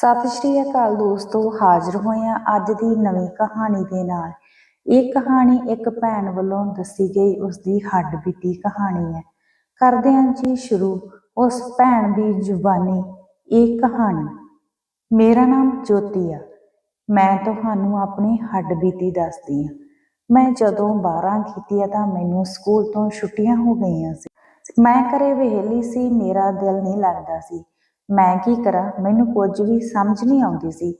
ਸਤਿ ਸ਼੍ਰੀ ਅਕਾਲ ਦੋਸਤੋ, ਹਾਜ਼ਰ ਹੋਏ ਹਾਂ ਅੱਜ ਦੀ ਨਵੀਂ ਕਹਾਣੀ ਦੇ ਨਾਲ। ਇਹ ਕਹਾਣੀ ਇੱਕ ਭੈਣ ਵੱਲੋਂ ਦੱਸੀ ਗਈ ਉਸ ਦੀ ਹੱਡਬੀਤੀ ਕਹਾਣੀ ਹੈ। ਕਰਦੇ ਹਾਂ ਜੀ ਸ਼ੁਰੂ, ਉਸ ਭੈਣ ਦੀ ਜ਼ੁਬਾਨੀ, ਇਹ ਕਹਾਣੀ। ਮੇਰਾ ਨਾਮ ਜੋਤੀ ਆ। ਮੈਂ ਤੁਹਾਨੂੰ ਆਪਣੀ ਹੱਡ ਬੀਤੀ ਦੱਸਦੀ ਹਾਂ। ਮੈਂ ਜਦੋਂ 12 ਕੀਤੀ ਆ ਤਾਂ ਮੈਨੂੰ ਸਕੂਲ ਤੋਂ ਛੁੱਟੀਆਂ ਹੋ ਗਈਆਂ ਸੀ। ਮੈਂ ਘਰੇ ਵਿਹਲੀ ਸੀ, ਮੇਰਾ ਦਿਲ ਨਹੀਂ ਲੱਗਦਾ ਸੀ। ਮੈਂ ਕੀ ਕਰਾਂ? ਮੈਨੂੰ ਕੁਝ ਵੀ ਸਮਝ ਨਹੀਂ ਆਉਂਦੀ ਸੀ।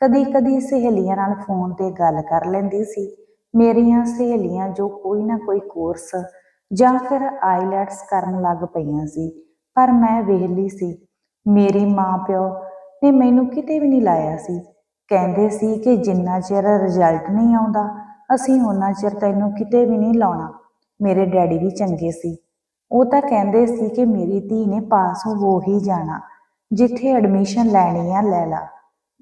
ਕਦੀ ਕਦੀ ਸਹੇਲੀਆਂ ਨਾਲ ਫੋਨ ਤੇ ਗੱਲ ਕਰ ਲੈਂਦੀ ਸੀ। ਮੇਰੀਆਂ ਸਹੇਲੀਆਂ ਜੋ ਕੋਈ ਨਾ ਕੋਈ ਕੋਰਸ ਜਾਂ ਫਿਰ ਆਈਲੈਟਸ ਕਰਨ ਲੱਗ ਪਈਆਂ ਸੀ, ਪਰ ਮੈਂ ਵਿਹਲੀ ਸੀ। ਮੇਰੀ ਮਾਂ ਪਿਓ ਨੇ ਮੈਨੂੰ ਕਿਤੇ ਵੀ ਨਹੀਂ ਲਾਇਆ ਸੀ। ਕਹਿੰਦੇ ਸੀ ਕਿ ਜਿੰਨਾ ਚਿਰ ਰਿਜ਼ਲਟ ਨਹੀਂ ਆਉਂਦਾ, ਅਸੀਂ ਉਹਨਾਂ ਚਿਰ ਤੈਨੂੰ ਕਿਤੇ ਵੀ ਨਹੀਂ ਲਾਉਣਾ। ਮੇਰੇ ਡੈਡੀ ਵੀ ਚੰਗੇ ਸੀ। ਉਹ ਤਾਂ ਕਹਿੰਦੇ ਸੀ ਕਿ ਮੇਰੀ ਧੀ ਨੇ ਪਾਸ ਹੋ ਹੀ ਜਾਣਾ। ਜਿੱਥੇ ਐਡਮਿਸ਼ਨ ਲੈਣੀ ਆ, ਲੈ ਲਾ।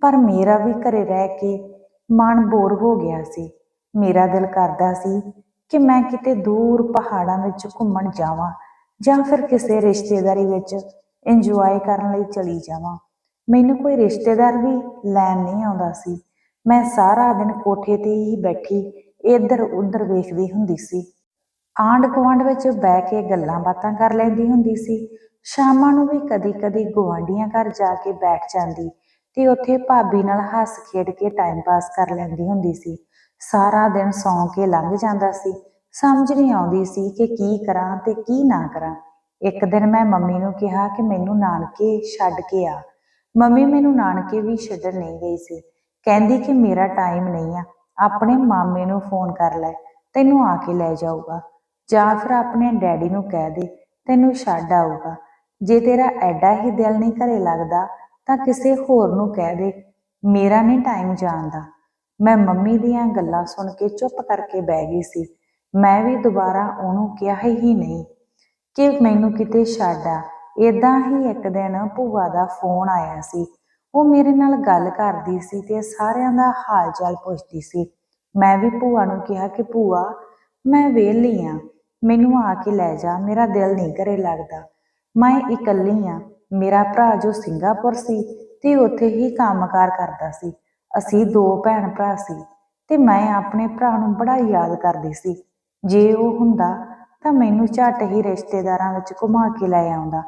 ਪਰ ਮੇਰਾ ਵੀ ਘਰੇ ਰਹਿ ਕੇ ਮਨ ਬੋਰ ਹੋ ਗਿਆ ਸੀ। ਮੇਰਾ ਦਿਲ ਕਰਦਾ ਸੀ ਕਿ ਮੈਂ ਕਿਤੇ ਦੂਰ ਪਹਾੜਾਂ ਵਿੱਚ ਘੁੰਮਣ ਜਾਵਾਂ ਜਾਂ ਫਿਰ ਕਿਸੇ ਰਿਸ਼ਤੇਦਾਰੀ ਵਿੱਚ ਇੰਜੋਏ ਕਰਨ ਲਈ ਚਲੀ ਜਾਵਾਂ। ਮੈਨੂੰ ਕੋਈ ਰਿਸ਼ਤੇਦਾਰ ਵੀ ਲੈਣ ਨਹੀਂ ਆਉਂਦਾ ਸੀ। ਮੈਂ ਸਾਰਾ ਦਿਨ ਕੋਠੇ ਤੇ ਹੀ ਬੈਠੀ ਇੱਧਰ ਉੱਧਰ ਵੇਖਦੀ ਹੁੰਦੀ ਸੀ। ਆਂਢ ਗੁਆਂਢ ਵਿੱਚ ਬਹਿ ਕੇ ਗੱਲਾਂ ਬਾਤਾਂ ਕਰ ਲੈਂਦੀ ਹੁੰਦੀ ਸੀ। ਸ਼ਾਮਾਂ ਨੂੰ ਵੀ ਕਦੀ-ਕਦੀ ਗੁਆਂਢੀਆਂ ਘਰ ਜਾ ਕੇ ਬੈਠ ਜਾਂਦੀ ਤੇ ਉੱਥੇ ਭਾਬੀ ਨਾਲ ਹੱਸ ਖੇਡ ਕੇ ਟਾਈਮ ਪਾਸ ਕਰ ਲੈਂਦੀ ਹੁੰਦੀ ਸੀ। ਸਾਰਾ ਦਿਨ ਸੌਂ ਕੇ ਲੰਘ ਜਾਂਦਾ ਸੀ। ਸਮਝ ਨਹੀਂ ਆਉਂਦੀ ਸੀ ਕਿ ਕੀ ਕਰਾਂ ਤੇ ਕੀ ਨਾ ਕਰਾਂ। ਇੱਕ ਦਿਨ ਮੈਂ ਮੰਮੀ ਨੂੰ ਕਿਹਾ ਕਿ ਮੈਨੂੰ ਨਾਨਕੇ ਛੱਡ ਕੇ ਆ। ਮੰਮੀ ਮੈਨੂੰ ਨਾਨਕੇ ਵੀ ਛੱਡਣ ਨਹੀਂ ਗਈ ਸੀ। ਕਹਿੰਦੀ ਕਿ ਮੇਰਾ ਟਾਈਮ ਨਹੀਂ ਆ, ਆਪਣੇ ਮਾਮੇ ਨੂੰ ਫੋਨ ਕਰ ਲੈ, ਤੈਨੂੰ ਆ ਕੇ ਲੈ ਜਾਊਗਾ। ਜਾਂ ਫਿਰ ਆਪਣੇ ਡੈਡੀ ਨੂੰ ਕਹਿ ਦੇ, ਤੈਨੂੰ ਛੱਡ ਆਊਗਾ। ਜੇ ਤੇਰਾ ਐਡਾ ਹੀ ਦਿਲ ਨਹੀਂ ਘਰੇ ਲੱਗਦਾ, ਤਾਂ ਕਿਸੇ ਹੋਰ ਨੂੰ ਕਹਿ ਦੇ, ਮੇਰਾ ਨਹੀਂ ਟਾਈਮ ਜਾਣਦਾ। ਮੈਂ ਮੰਮੀ ਦੀਆਂ ਗੱਲਾਂ ਸੁਣ ਕੇ ਚੁੱਪ ਕਰਕੇ ਬਹਿ ਗਈ ਸੀ। ਮੈਂ ਵੀ ਦੁਬਾਰਾ ਉਹਨੂੰ ਕਿਹਾ ਹੀ ਨਹੀਂ ਕਿ ਮੈਨੂੰ ਕਿਤੇ ਛੱਡ ਆ। ਇਦਾਂ ਹੀ ਇੱਕ ਦਿਨ ਭੂਆ ਦਾ ਫੋਨ ਆਇਆ ਸੀ। ਉਹ ਮੇਰੇ ਨਾਲ ਗੱਲ ਕਰਦੀ ਸੀ ਤੇ ਸਾਰਿਆਂ ਦਾ ਹਾਲ ਚਾਲ ਪੁੱਛਦੀ ਸੀ। ਮੈਂ ਵੀ ਭੂਆ ਨੂੰ ਕਿਹਾ ਕਿ, ਭੂਆ, ਮੈਂ ਵਿਹਲੀ ਆ। ਮੈਨੂੰ ਆ ਕੇ ਲੈ ਜਾ, ਮੇਰਾ ਦਿਲ ਨਹੀਂ ਘਰੇ ਲੱਗਦਾ। ਮੈਂ ਇਕੱਲੀ ਆ। ਮੇਰਾ ਭਰਾ ਜੋ ਸਿੰਗਾਪੁਰ ਸੀ ਤੇ ਉੱਥੇ ਹੀ ਕੰਮਕਾਰ ਕਰਦਾ ਸੀ। ਅਸੀਂ ਦੋ ਭੈਣ ਭਰਾ ਸੀ ਤੇ ਮੈਂ ਆਪਣੇ ਭਰਾ ਨੂੰ ਬੜਾ ਯਾਦ ਕਰਦੀ ਸੀ। ਜੇ ਉਹ ਹੁੰਦਾ ਤਾਂ ਮੈਨੂੰ ਝੱਟ ਹੀ ਰਿਸ਼ਤੇਦਾਰਾਂ ਵਿੱਚ ਘੁਮਾ ਕੇ ਲੈ ਆਉਂਦਾ।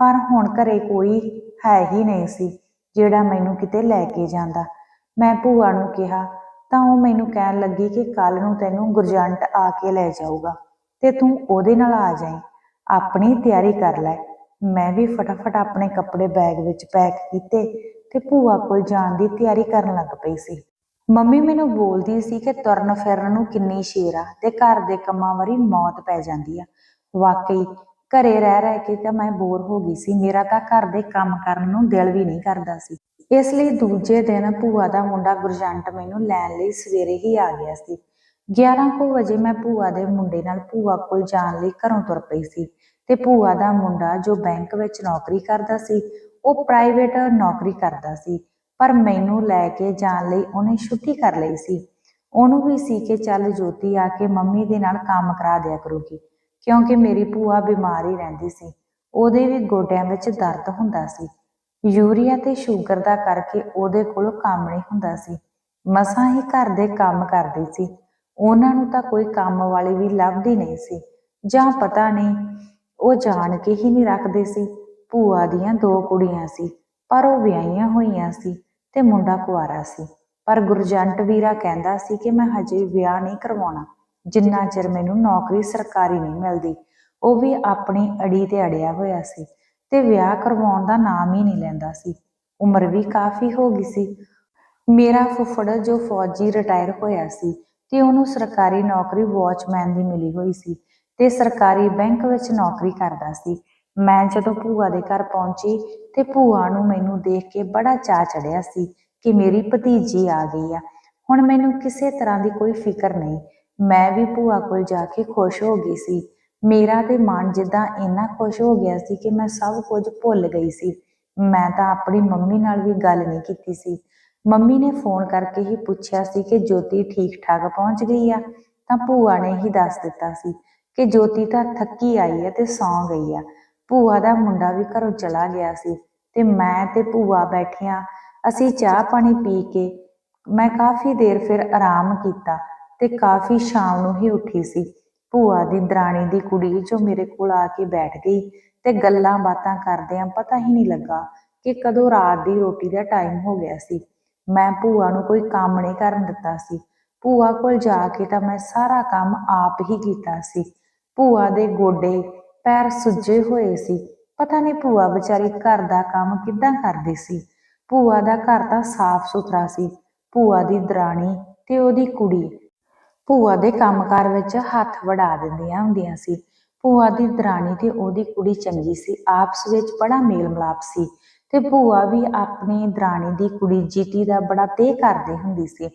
ਪਰ ਹੁਣ ਘਰੇ ਕੋਈ ਹੈ ਹੀ ਨਹੀਂ ਸੀ ਜਿਹੜਾ ਮੈਨੂੰ ਕਿਤੇ ਲੈ ਕੇ ਜਾਂਦਾ। ਮੈਂ ਭੂਆ ਨੂੰ ਕਿਹਾ, ਤਾਂ ਉਹ ਮੈਨੂੰ ਕਹਿਣ ਲੱਗੀ ਕਿ ਕੱਲ ਨੂੰ ਤੈਨੂੰ ਗੁਰਜੰਟ ਆ ਕੇ ਲੈ ਜਾਊਗਾ ਤੇ ਤੂੰ ਉਹਦੇ ਨਾਲ ਆ ਜਾਈਂ। ਆਪਣੀ ਤਿਆਰੀ ਕਰ ਲੈ। ਮੈਂ ਵੀ ਫਟਾਫਟ ਆਪਣੇ ਕੱਪੜੇ ਬੈਗ ਵਿੱਚ ਪੈਕ ਕੀਤੇ ਤੇ ਭੂਆ ਕੋਲ ਜਾਣ ਦੀ ਤਿਆਰੀ ਕਰਨ ਲੱਗ ਪਈ ਸੀ। ਮੰਮੀ ਮੈਨੂੰ ਬੋਲਦੀ ਸੀ ਕਿ ਤੁਰਨ ਫਿਰਨ ਨੂੰ ਕਿੰਨੀ ਸ਼ੇਰ ਆ ਤੇ ਘਰ ਦੇ ਕੰਮਾਂ ਵਾਰੀ ਮੌਤ ਪੈ ਜਾਂਦੀ ਆ। ਵਾਕਈ ਘਰੇ ਰਹਿ ਰਹਿ ਕੇ ਤਾਂ ਮੈਂ ਬੋਰ ਹੋ ਗਈ ਸੀ। ਮੇਰਾ ਤਾਂ ਘਰ ਦੇ ਕੰਮ ਕਰਨ ਨੂੰ ਦਿਲ ਵੀ ਨਹੀਂ ਕਰਦਾ ਸੀ। ਇਸ ਲਈ ਦੂਜੇ ਦਿਨ ਭੂਆ ਦਾ ਮੁੰਡਾ ਗੁਰਜੰਟ ਮੈਨੂੰ ਲੈਣ ਲਈ ਸਵੇਰੇ ਹੀ ਆ ਗਿਆ ਸੀ। 11 ਕੁ ਵਜੇ ਮੈਂ ਭੂਆ ਦੇ ਮੁੰਡੇ ਨਾਲ ਭੂਆ ਕੋਲ ਜਾਣ ਲਈ ਘਰੋਂ ਤੁਰ ਪਈ ਸੀ। ਤੇ ਭੂਆ ਦਾ ਮੁੰਡਾ ਜੋ ਬੈਂਕ ਵਿੱਚ ਨੌਕਰੀ ਕਰਦਾ ਸੀ, ਉਹ ਪ੍ਰਾਈਵੇਟ ਨੌਕਰੀ ਕਰਦਾ ਸੀ, ਪਰ ਮੈਨੂੰ ਲੈ ਕੇ ਜਾਣ ਲਈ ਉਹਨੇ ਛੁੱਟੀ ਕਰ ਲਈ ਸੀ। ਉਹਨੂੰ ਵੀ ਸੀ ਕਿ ਚੱਲ ਜੋਤੀ ਆ ਕੇ ਮੰਮੀ ਦੇ ਨਾਲ ਕੰਮ ਕਰਾ ਦਿਆ ਕਰੂਗੀ, ਕਿਉਂਕਿ ਮੇਰੀ ਭੂਆ ਬਿਮਾਰ ਹੀ ਰਹਿੰਦੀ ਸੀ। ਉਹਦੇ ਵੀ ਗੋਡਿਆਂ ਵਿੱਚ ਦਰਦ ਹੁੰਦਾ ਸੀ। ਯੂਰੀਆ ਤੇ ਸ਼ੂਗਰ ਦਾ ਕਰਕੇ ਉਹਦੇ ਕੋਲ ਕੰਮ ਨਹੀਂ ਹੁੰਦਾ ਸੀ। ਮਸਾਂ ਹੀ ਘਰ ਦੇ ਕੰਮ ਕਰਦੀ ਸੀ। ਉਹਨਾਂ ਨੂੰ ਤਾਂ ਕੋਈ ਕੰਮ ਵਾਲੀ ਵੀ ਲੱਭਦੀ ਨਹੀਂ ਸੀ। ਜਾਂ ਪਤਾ ਨਹੀਂ ਉਹ ਜਾਣ ਕੇ ਹੀ ਨਹੀਂ ਰੱਖਦੇ ਸੀ। ਭੂਆ ਦੀਆਂ ਦੋ ਕੁੜੀਆਂ ਸੀ, ਪਰ ਉਹ ਵਿਆਹੀਆਂ ਹੋਈਆਂ ਸੀ ਤੇ ਮੁੰਡਾ ਕੁਆਰਾ ਸੀ। ਪਰ ਗੁਰਜੰਟ ਵੀਰਾ ਕਹਿੰਦਾ ਸੀ ਕਿ ਮੈਂ ਹਜੇ ਵਿਆਹ ਨਹੀਂ ਕਰਵਾਉਣਾ, ਜਿੰਨਾ ਚਿਰ ਮੈਨੂੰ ਨੌਕਰੀ ਸਰਕਾਰੀ ਨਹੀਂ ਮਿਲਦੀ। ਉਹ ਵੀ ਆਪਣੀ ਅੜੀ ਤੇ ਅੜਿਆ ਹੋਇਆ ਸੀ ਤੇ ਵਿਆਹ ਕਰਵਾਉਣ ਦਾ ਨਾਮ ਹੀ ਨਹੀਂ ਲੈਂਦਾ ਸੀ। ਉਮਰ ਵੀ ਕਾਫੀ ਹੋ ਗਈ ਸੀ। ਮੇਰਾ ਫੁੱਫੜ ਜੋ ਫੌਜੀ ਰਿਟਾਇਰ ਹੋਇਆ ਸੀ ਤੇ ਉਹਨੂੰ ਸਰਕਾਰੀ ਨੌਕਰੀ ਵਾਚਮੈਨ ਦੀ ਮਿਲੀ ਹੋਈ ਸੀ। ਤੇ ਸਰਕਾਰੀ ਬੈਂਕ ਵਿੱਚ ਨੌਕਰੀ ਕਰਦਾ ਸੀ। ਮੈਂ ਜਦੋਂ ਭੂਆ ਦੇ ਘਰ ਪਹੁੰਚੀ ਤੇ ਭੂਆ ਨੂੰ ਮੈਨੂੰ ਦੇਖ ਕੇ ਬੜਾ ਚਾਅ ਚੜਿਆ ਸੀ ਕਿ ਮੇਰੀ ਭਤੀਜੀ ਆ ਗਈ ਆ। ਹੁਣ ਮੈਨੂੰ ਕਿਸੇ ਤਰ੍ਹਾਂ ਦੀ ਕੋਈ ਫਿਕਰ ਨਹੀਂ। ਮੈਂ ਵੀ ਭੂਆ ਕੋਲ ਜਾ ਕੇ ਖੁਸ਼ ਹੋ ਗਈ ਸੀ। ਮੇਰਾ ਤੇ ਮਨ ਜਿੱਦਾਂ ਇੰਨਾ ਖੁਸ਼ ਹੋ ਗਿਆ ਸੀ ਕਿ ਮੈਂ ਸਭ ਕੁਝ ਭੁੱਲ ਗਈ ਸੀ। ਮੈਂ ਤਾਂ ਆਪਣੀ ਮੰਮੀ ਨਾਲ ਵੀ ਗੱਲ ਨਹੀਂ ਕੀਤੀ ਸੀ। ਮੰਮੀ ਨੇ ਫੋਨ ਕਰਕੇ ਹੀ ਪੁੱਛਿਆ ਸੀ ਕਿ ਜੋਤੀ ਠੀਕ ਠਾਕ ਪਹੁੰਚ ਗਈ ਆ? ਤਾਂ ਭੂਆ ਨੇ ਹੀ ਦੱਸ ਦਿੱਤਾ ਸੀ ਕਿ ਜੋਤੀ ਤਾਂ ਥੱਕੀ ਆਈ ਹੈ ਤੇ ਸੌਂ ਗਈ ਆ। ਭੂਆ ਦਾ ਮੁੰਡਾ ਵੀ ਘਰੋਂ ਚਲਾ ਗਿਆ ਸੀ ਤੇ ਮੈਂ ਤੇ ਭੂਆ ਬੈਠੀਆਂ ਅਸੀਂ ਚਾਹ ਪਾਣੀ ਪੀ ਕੇ ਮੈਂ ਕਾਫੀ ਦੇਰ ਫਿਰ ਆਰਾਮ ਕੀਤਾ ਤੇ ਕਾਫੀ ਸ਼ਾਮ ਨੂੰ ਹੀ ਉੱਠੀ ਸੀ। ਭੂਆ ਦੀ ਦਰਾਣੀ ਦੀ ਕੁੜੀ ਜੋ ਮੇਰੇ ਕੋਲ ਆ ਕੇ ਬੈਠ ਗਈ ਤੇ ਗੱਲਾਂ ਬਾਤਾਂ ਕਰਦਿਆਂ ਪਤਾ ਹੀ ਨਹੀਂ ਲੱਗਾ ਕਿ ਕਦੋਂ ਰਾਤ ਦੀ ਰੋਟੀ ਦਾ ਟਾਈਮ ਹੋ ਗਿਆ ਸੀ। ਮੈਂ ਭੂਆ ਨੂੰ ਕੋਈ ਕੰਮ ਨਹੀਂ ਕਰਨ ਦਿੱਤਾ ਸੀ। ਭੂਆ ਕੋਲ ਜਾ ਕੇ ਤਾਂ ਮੈਂ ਸਾਰਾ ਕੰਮ ਆਪ ਹੀ ਕੀਤਾ ਸੀ। ਭੂਆ ਦੇ ਗੋਡੇ ਪੈਰ ਸੁੱਜੇ ਹੋਏ ਸੀ। ਪਤਾ ਨਹੀਂ ਭੂਆ ਵਿਚਾਰੀ ਘਰ ਦਾ ਕੰਮ ਕਿੱਦਾਂ ਕਰਦੀ ਸੀ। ਭੂਆ ਦਾ ਘਰ ਤਾਂ ਸਾਫ਼ ਸੁਥਰਾ ਸੀ। ਭੂਆ ਦੀ ਦਰਾਣੀ ਤੇ ਉਹਦੀ ਕੁੜੀ। ਭੂਆ ਦੇ ਕੰਮਕਾਰ ਵਿੱਚ ਹੱਥ ਵੜਾ ਦਿੰਦੀਆਂ ਹੁੰਦੀਆਂ ਸੀ। ਭੂਆ ਦੀ ਦਰਾਣੀ ਤੇ ਉਹਦੀ ਕੁੜੀ ਚੰਗੀ ਸੀ। ਆਪਸ ਵਿੱਚ ਬੜਾ ਮੇਲ ਮਿਲਾਪ ਸੀ ਤੇ ਭੂਆ ਵੀ ਆਪਣੀ ਦਰਾਣੀ ਦੀ ਕੁੜੀ ਜੀਤੀ ਦਾ ਬੜਾ ਤੇਹ ਕਰਦੀ ਹੁੰਦੀ ਸੀ।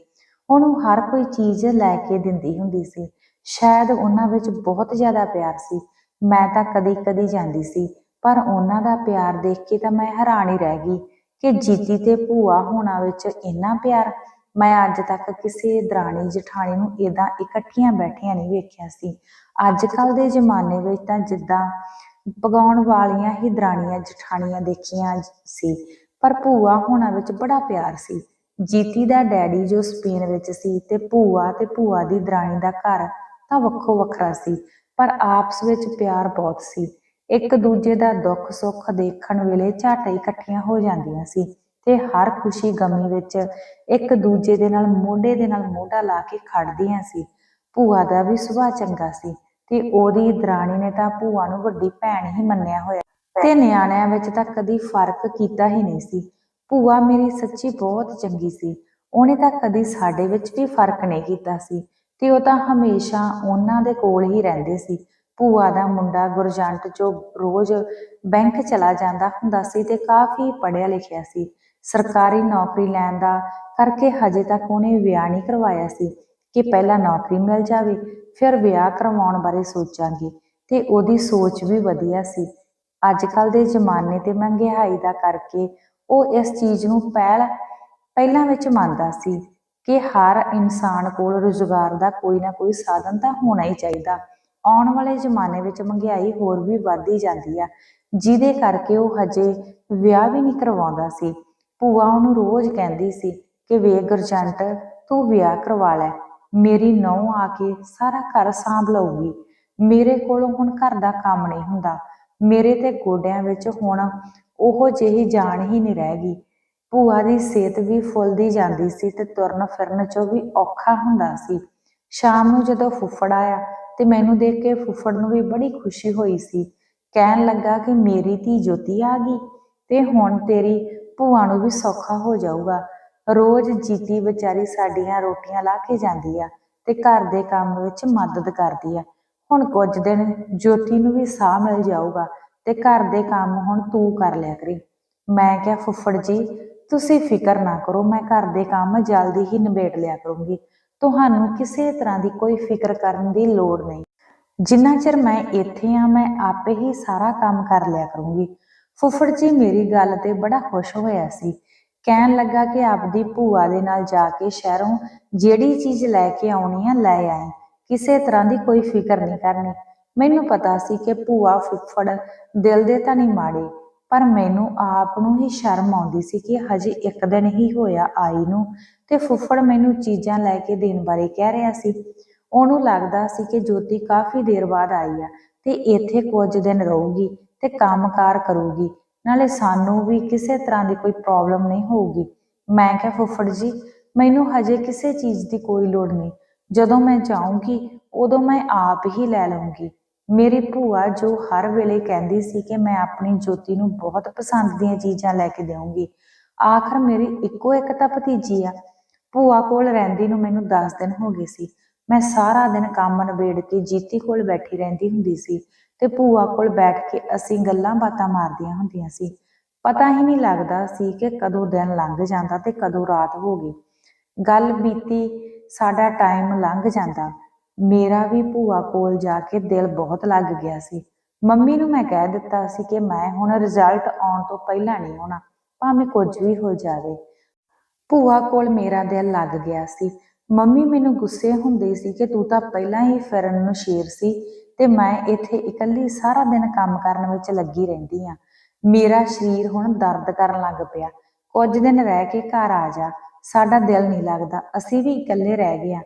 ਉਹਨੂੰ ਹਰ ਕੋਈ ਚੀਜ਼ ਲੈ ਕੇ ਦਿੰਦੀ ਹੁੰਦੀ ਸੀ। ਸ਼ਾਇਦ ਉਹਨਾਂ ਵਿੱਚ ਬਹੁਤ ਜ਼ਿਆਦਾ ਪਿਆਰ ਸੀ। ਮੈਂ ਤਾਂ ਕਦੀ ਕਦੀ ਜਾਂਦੀ ਸੀ, ਪਰ ਉਹਨਾਂ ਦਾ ਪਿਆਰ ਦੇਖ ਕੇ ਤਾਂ ਮੈਂ ਹੈਰਾਨ ਹੀ ਰਹਿ ਗਈ ਕਿ ਜੀਤੀ ਤੇ ਭੂਆ ਹੋਣਾ ਵਿੱਚ ਇੰਨਾ ਪਿਆਰ। ਮੈਂ ਅੱਜ ਤੱਕ ਕਿਸੇ ਦਰਾਣੀ ਜਠਾਣੀ ਨੂੰ ਇਦਾਂ ਇਕੱਠੀਆਂ ਬੈਠੀਆਂ ਨਹੀਂ ਵੇਖਿਆ ਸੀ। ਅੱਜ ਕੱਲ ਦੇ ਜ਼ਮਾਨੇ ਵਿੱਚ ਤਾਂ ਜਿੱਦਾਂ ਪਗਾਉਣ ਵਾਲੀਆਂ ਹੀ ਦਰਾਣੀਆਂ ਜਠਾਣੀਆਂ ਦੇਖੀਆਂ ਸੀ, ਪਰ ਭੂਆ ਹੋਣਾ ਵਿੱਚ ਬੜਾ ਪਿਆਰ ਸੀ। ਜੀਤੀ ਦਾ ਡੈਡੀ ਜੋ ਸਪੇਨ ਵਿੱਚ ਸੀ ਤੇ ਭੂਆ ਤੇ ਭੂਆ ਦੀ ਦਰਾਣੀ ਦਾ ਘਰ ਤਾਂ ਵੱਖੋ ਵੱਖਰਾ ਸੀ, ਪਰ ਆਪਸ ਵਿੱਚ ਪਿਆਰ ਬਹੁਤ ਸੀ। ਇੱਕ ਦੂਜੇ ਦਾ ਦੁੱਖ ਸੁੱਖ ਦੇਖਣ ਵੇਲੇ ਝੱਟ ਇਕੱਠੀਆਂ ਹੋ ਜਾਂਦੀਆਂ ਸੀ ਤੇ ਹਰ ਖੁਸ਼ੀ ਗਮੀ ਵਿੱਚ ਇੱਕ ਦੂਜੇ ਦੇ ਨਾਲ, ਮੋਢੇ ਦੇ ਨਾਲ ਮੋਢਾ ਲਾ ਕੇ ਖੜਦੀਆਂ ਸੀ। ਭੂਆ ਦਾ ਵੀ ਸੁਭਾਅ ਚੰਗਾ ਸੀ ਤੇ ਉਹਦੀ ਦਰਾਣੀ ਨੇ ਤਾਂ ਭੂਆ ਨੂੰ ਵੱਡੀ ਭੈਣ ਹੀ ਮੰਨਿਆ ਹੋਇਆ। ਤੇ ਨਿਆਣਿਆਂ ਵਿੱਚ ਤਾਂ ਕਦੀ ਫ਼ਰਕ ਕੀਤਾ ਹੀ ਨਹੀਂ ਸੀ। ਭੂਆ ਮੇਰੀ ਸੱਚੀ ਬਹੁਤ ਚੰਗੀ ਸੀ। ਉਹਨੇ ਤਾਂ ਕਦੀ ਸਾਡੇ ਵਿੱਚ ਵੀ ਫ਼ਰਕ ਨਹੀਂ ਕੀਤਾ ਸੀ। ਤੇ ਉਹ ਤਾਂ ਹਮੇਸ਼ਾ ਉਹਨਾਂ ਦੇ ਕੋਲ ਹੀ ਰਹਿੰਦੇ ਸੀ। ਭੂਆ ਦਾ ਮੁੰਡਾ ਗੁਰਜੰਟ ਜੋ ਰੋਜ਼ ਬੈਂਕ ਚਲਾ ਜਾਂਦਾ ਹੁੰਦਾ ਸੀ ਤੇ ਕਾਫੀ ਪੜ੍ਹਿਆ ਲਿਖਿਆ ਸੀ। ਸਰਕਾਰੀ ਨੌਕਰੀ ਲੈਣ ਦਾ ਕਰਕੇ ਹਜੇ ਤੱਕ ਉਹਨੇ ਵਿਆਹ ਨਹੀਂ ਕਰਵਾਇਆ ਸੀ ਕਿ ਪਹਿਲਾਂ ਨੌਕਰੀ ਮਿਲ ਜਾਵੇ, ਫਿਰ ਵਿਆਹ ਕਰਵਾਉਣ ਬਾਰੇ ਸੋਚਾਂਗੇ ਤੇ ਉਹਦੀ ਸੋਚ ਵੀ ਵਧੀਆ ਸੀ। ਅੱਜ ਕੱਲ ਦੇ ਜ਼ਮਾਨੇ ਤੇ ਮਹਿੰਗਾਈ ਦਾ ਕਰਕੇ ਉਹ ਇਸ ਚੀਜ਼ ਨੂੰ ਪਹਿਲ, ਪਹਿਲਾਂ ਵਿੱਚ ਮੰਨਦਾ ਸੀ। ਕਿ ਹਰ ਇਨਸਾਨ ਕੋਲ ਰੁਜ਼ਗਾਰ ਦਾ ਕੋਈ ਨਾ ਕੋਈ ਸਾਧਨ ਤਾਂ ਹੋਣਾ ਹੀ ਚਾਹੀਦਾ। ਆਉਣ ਵਾਲੇ ਜ਼ਮਾਨੇ ਵਿੱਚ ਮਹਿੰਗਾਈ ਹੋਰ ਵੀ ਵੱਧਦੀ ਜਾਂਦੀ ਆ, ਜਿਹਦੇ ਕਰਕੇ ਉਹ ਹਜੇ ਵਿਆਹ ਵੀ ਨਹੀਂ ਕਰਵਾਉਂਦਾ ਸੀ। ਭੂਆ ਉਹਨੂੰ ਰੋਜ਼ ਕਹਿੰਦੀ ਸੀ ਕਿ ਵੇ ਗੁਰਜੰਟ, ਤੂੰ ਵਿਆਹ ਕਰਵਾ ਲੈ, ਮੇਰੀ ਨੌਂ ਆ ਕੇ ਸਾਰਾ ਘਰ ਸਾਂਭ ਲਊਗੀ। ਮੇਰੇ ਕੋਲੋਂ ਹੁਣ ਘਰ ਦਾ ਕੰਮ ਨਹੀਂ ਹੁੰਦਾ। ਮੇਰੇ ਤੇ ਗੋਡਿਆਂ ਵਿੱਚ ਹੁਣ ਉਹ ਜਿਹੀ ਜਾਨ ਹੀ ਨਹੀਂ ਰਹਿ ਗਈ। ਭੂਆ ਦੀ ਸਿਹਤ ਵੀ ਫੁੱਲਦੀ ਜਾਂਦੀ ਸੀ ਤੇ ਤੁਰਨ ਫਿਰਨ ਚੋਂ ਵੀ ਔਖਾ ਹੁੰਦਾ ਸੀ। ਸ਼ਾਮ ਨੂੰ ਜਦੋਂ ਫੁੱਫੜ ਆਇਆ ਤੇ ਮੈਨੂੰ ਦੇਖ ਕੇ ਫੁੱਫੜ ਨੂੰ ਵੀ ਬੜੀ ਖੁਸ਼ੀ ਹੋਈ ਸੀ। ਕਹਿਣ ਲੱਗਾ ਕਿ ਮੇਰੀ ਧੀ ਜੋਤੀ ਆ ਗਈ ਤੇ ਹੁਣ ਤੇਰੀ ਭੂਆ ਨੂੰ ਵੀ ਸੌਖਾ ਹੋ ਜਾਊਗਾ। ਰੋਜ਼ ਜੀਤੀ ਵਿਚਾਰੀ ਸਾਡੀਆਂ ਰੋਟੀਆਂ ਲਾ ਕੇ ਜਾਂਦੀ ਆ ਤੇ ਘਰ ਦੇ ਕੰਮ ਵਿੱਚ ਮਦਦ ਕਰਦੀ ਆ। ਹੁਣ ਕੁਝ ਦਿਨ ਜੋਤੀ ਨੂੰ ਵੀ ਸਾਹ ਮਿਲ ਜਾਊਗਾ ਤੇ ਘਰ ਦੇ ਕੰਮ ਹੁਣ ਤੂੰ ਕਰ ਲਿਆ ਕਰੀ। ਮੈਂ ਕਿਹਾ, ਫੁੱਫੜ ਜੀ ਤੁਸੀਂ ਫਿਕਰ ਨਾ ਕਰੋ, ਮੈਂ ਘਰ ਦੇ ਕੰਮ ਜਲਦੀ ਹੀ ਨਿਬੇੜ ਲਿਆ ਕਰੂੰਗੀ। ਤੁਹਾਨੂੰ ਕਿਸੇ ਤਰ੍ਹਾਂ ਦੀ ਕੋਈ ਫਿਕਰ ਕਰਨ ਦੀ ਲੋੜ ਨਹੀਂ। ਜਿੰਨਾ ਚਿਰ ਮੈਂ ਇੱਥੇ ਆ ਮੈਂ ਆਪੇ ਹੀ ਸਾਰਾ ਕੰਮ ਕਰ ਲਿਆ ਕਰੂੰਗੀ। ਫੁੱਫੜ ਜੀ, ਮੇਰੀ ਗੱਲ ਤੇ ਬੜਾ ਖੁਸ਼ ਹੋਇਆ ਸੀ। ਕਹਿਣ ਲੱਗਾ ਕਿ ਆਪਦੀ ਭੂਆ ਦੇ ਨਾਲ ਜਾ ਕੇ ਸ਼ਹਿਰੋਂ ਜਿਹੜੀ ਚੀਜ਼ ਲੈ ਕੇ ਆਉਣੀ ਆ, ਲੈ ਆਏ ਕਿਸੇ ਤਰ੍ਹਾਂ ਦੀ ਕੋਈ ਫਿਕਰ ਨਹੀਂ ਕਰਨੀ। ਮੈਨੂੰ ਪਤਾ ਸੀ ਕਿ ਭੂਆ ਫੁੱਫੜ ਦਿਲ ਦੇ ਤਾਂ ਨਹੀਂ ਮਾੜੇ। ਪਰ ਮੈਨੂੰ ਆਪ ਨੂੰ ਹੀ ਸ਼ਰਮ ਆਉਂਦੀ ਸੀ ਕਿ ਹਜੇ ਇੱਕ ਦਿਨ ਹੀ ਹੋਇਆ ਆਈ ਨੂੰ ਤੇ ਫੁੱਫੜ ਮੈਨੂੰ ਚੀਜ਼ਾਂ ਲੈ ਕੇ ਦੇਣ ਬਾਰੇ ਕਹਿ ਰਿਹਾ ਸੀ। ਉਹਨੂੰ ਲੱਗਦਾ ਸੀ ਕਿ ਜੋਤੀ ਕਾਫੀ ਦੇਰ ਬਾਅਦ ਆਈ ਆ ਤੇ ਇੱਥੇ ਕੁਝ ਦਿਨ ਰਹੂਗੀ ਤੇ ਕੰਮਕਾਰ ਕਰੂਗੀ, ਨਾਲੇ ਸਾਨੂੰ ਵੀ ਕਿਸੇ ਤਰ੍ਹਾਂ ਦੀ ਕੋਈ ਪ੍ਰੋਬਲਮ ਨਹੀਂ ਹੋਊਗੀ। ਮੈਂ ਕਿਹਾ, ਫੁੱਫੜ ਜੀ, ਮੈਨੂੰ ਹਜੇ ਕਿਸੇ ਚੀਜ਼ ਦੀ ਕੋਈ ਲੋੜ ਨਹੀਂ। ਜਦੋਂ ਮੈਂ ਜਾਊਂਗੀ, ਉਦੋਂ ਮੈਂ ਆਪ ਹੀ ਲੈ ਲਵਾਂਗੀ ਮੇਰੀ ਭੂਆ ਜੋ ਹਰ ਵੇਲੇ ਕਹਿੰਦੀ ਸੀ ਕਿ ਮੈਂ ਆਪਣੀ ਜੋਤੀ ਨੂੰ ਬਹੁਤ ਪਸੰਦ ਦੀਆਂ ਚੀਜ਼ਾਂ ਲੈ ਕੇ ਦੇਵਾਂਗੀ ਆਖਰ ਮੇਰੀ ਇੱਕੋ ਇੱਕ ਤਾਂ ਭਤੀਜੀ ਆ। ਭੂਆ ਕੋਲ ਰਹਿੰਦੀ ਨੂੰ ਮੈਨੂੰ 10 ਦਿਨ ਹੋ ਗਏ ਸੀ। ਮੈਂ ਸਾਰਾ ਦਿਨ ਕੰਮ ਨਿਬੇੜ ਕੇ ਜੀਤੀ ਕੋਲ ਬੈਠੀ ਰਹਿੰਦੀ ਹੁੰਦੀ ਸੀ ਤੇ ਭੂਆ ਕੋਲ ਬੈਠ ਕੇ ਅਸੀਂ ਗੱਲਾਂ ਬਾਤਾਂ ਮਾਰਦੀਆਂ ਹੁੰਦੀਆਂ ਸੀ। ਪਤਾ ਹੀ ਨਹੀਂ ਲੱਗਦਾ ਸੀ ਕਿ ਕਦੋਂ ਦਿਨ ਲੰਘ ਜਾਂਦਾ ਤੇ ਕਦੋਂ ਰਾਤ ਹੋ ਗਈ। ਗੱਲ ਬੀਤੀ, ਸਾਡਾ ਟਾਈਮ ਲੰਘ ਜਾਂਦਾ। ਮੇਰਾ ਵੀ ਭੂਆ ਕੋਲ ਜਾ ਕੇ ਦਿਲ ਬਹੁਤ ਲੱਗ ਗਿਆ ਸੀ। ਮੰਮੀ ਨੂੰ ਮੈਂ ਕਹਿ ਦਿੱਤਾ ਸੀ ਕਿ ਮੈਂ ਹੁਣ ਰਿਜ਼ਲਟ ਆਉਣ ਤੋਂ ਪਹਿਲਾਂ ਨਹੀਂ ਆਉਣਾ ਭਾਵੇਂ ਕੁਝ ਵੀ ਹੋ ਜਾਵੇ। ਭੂਆ ਕੋਲ ਮੇਰਾ ਦਿਲ ਲੱਗ ਗਿਆ ਸੀ। ਮੰਮੀ ਮੈਨੂੰ ਗੁੱਸੇ ਹੁੰਦੇ ਸੀ ਕਿ ਤੂੰ ਤਾਂ ਪਹਿਲਾਂ ਹੀ ਫਿਰਨ ਨੂੰ ਸ਼ੇਰ ਸੀ ਤੇ ਮੈਂ ਇੱਥੇ ਇਕੱਲੀ ਸਾਰਾ ਦਿਨ ਕੰਮ ਕਰਨ ਵਿੱਚ ਲੱਗੀ ਰਹਿੰਦੀ ਆ। ਮੇਰਾ ਸਰੀਰ ਹੁਣ ਦਰਦ ਕਰਨ ਲੱਗ ਪਿਆ। ਕੁਝ ਦਿਨ ਰਹਿ ਕੇ ਘਰ ਆ ਜਾ, ਸਾਡਾ ਦਿਲ ਨਹੀਂ ਲੱਗਦਾ, ਅਸੀਂ ਵੀ ਇਕੱਲੇ ਰਹਿ ਗਏ ਆ।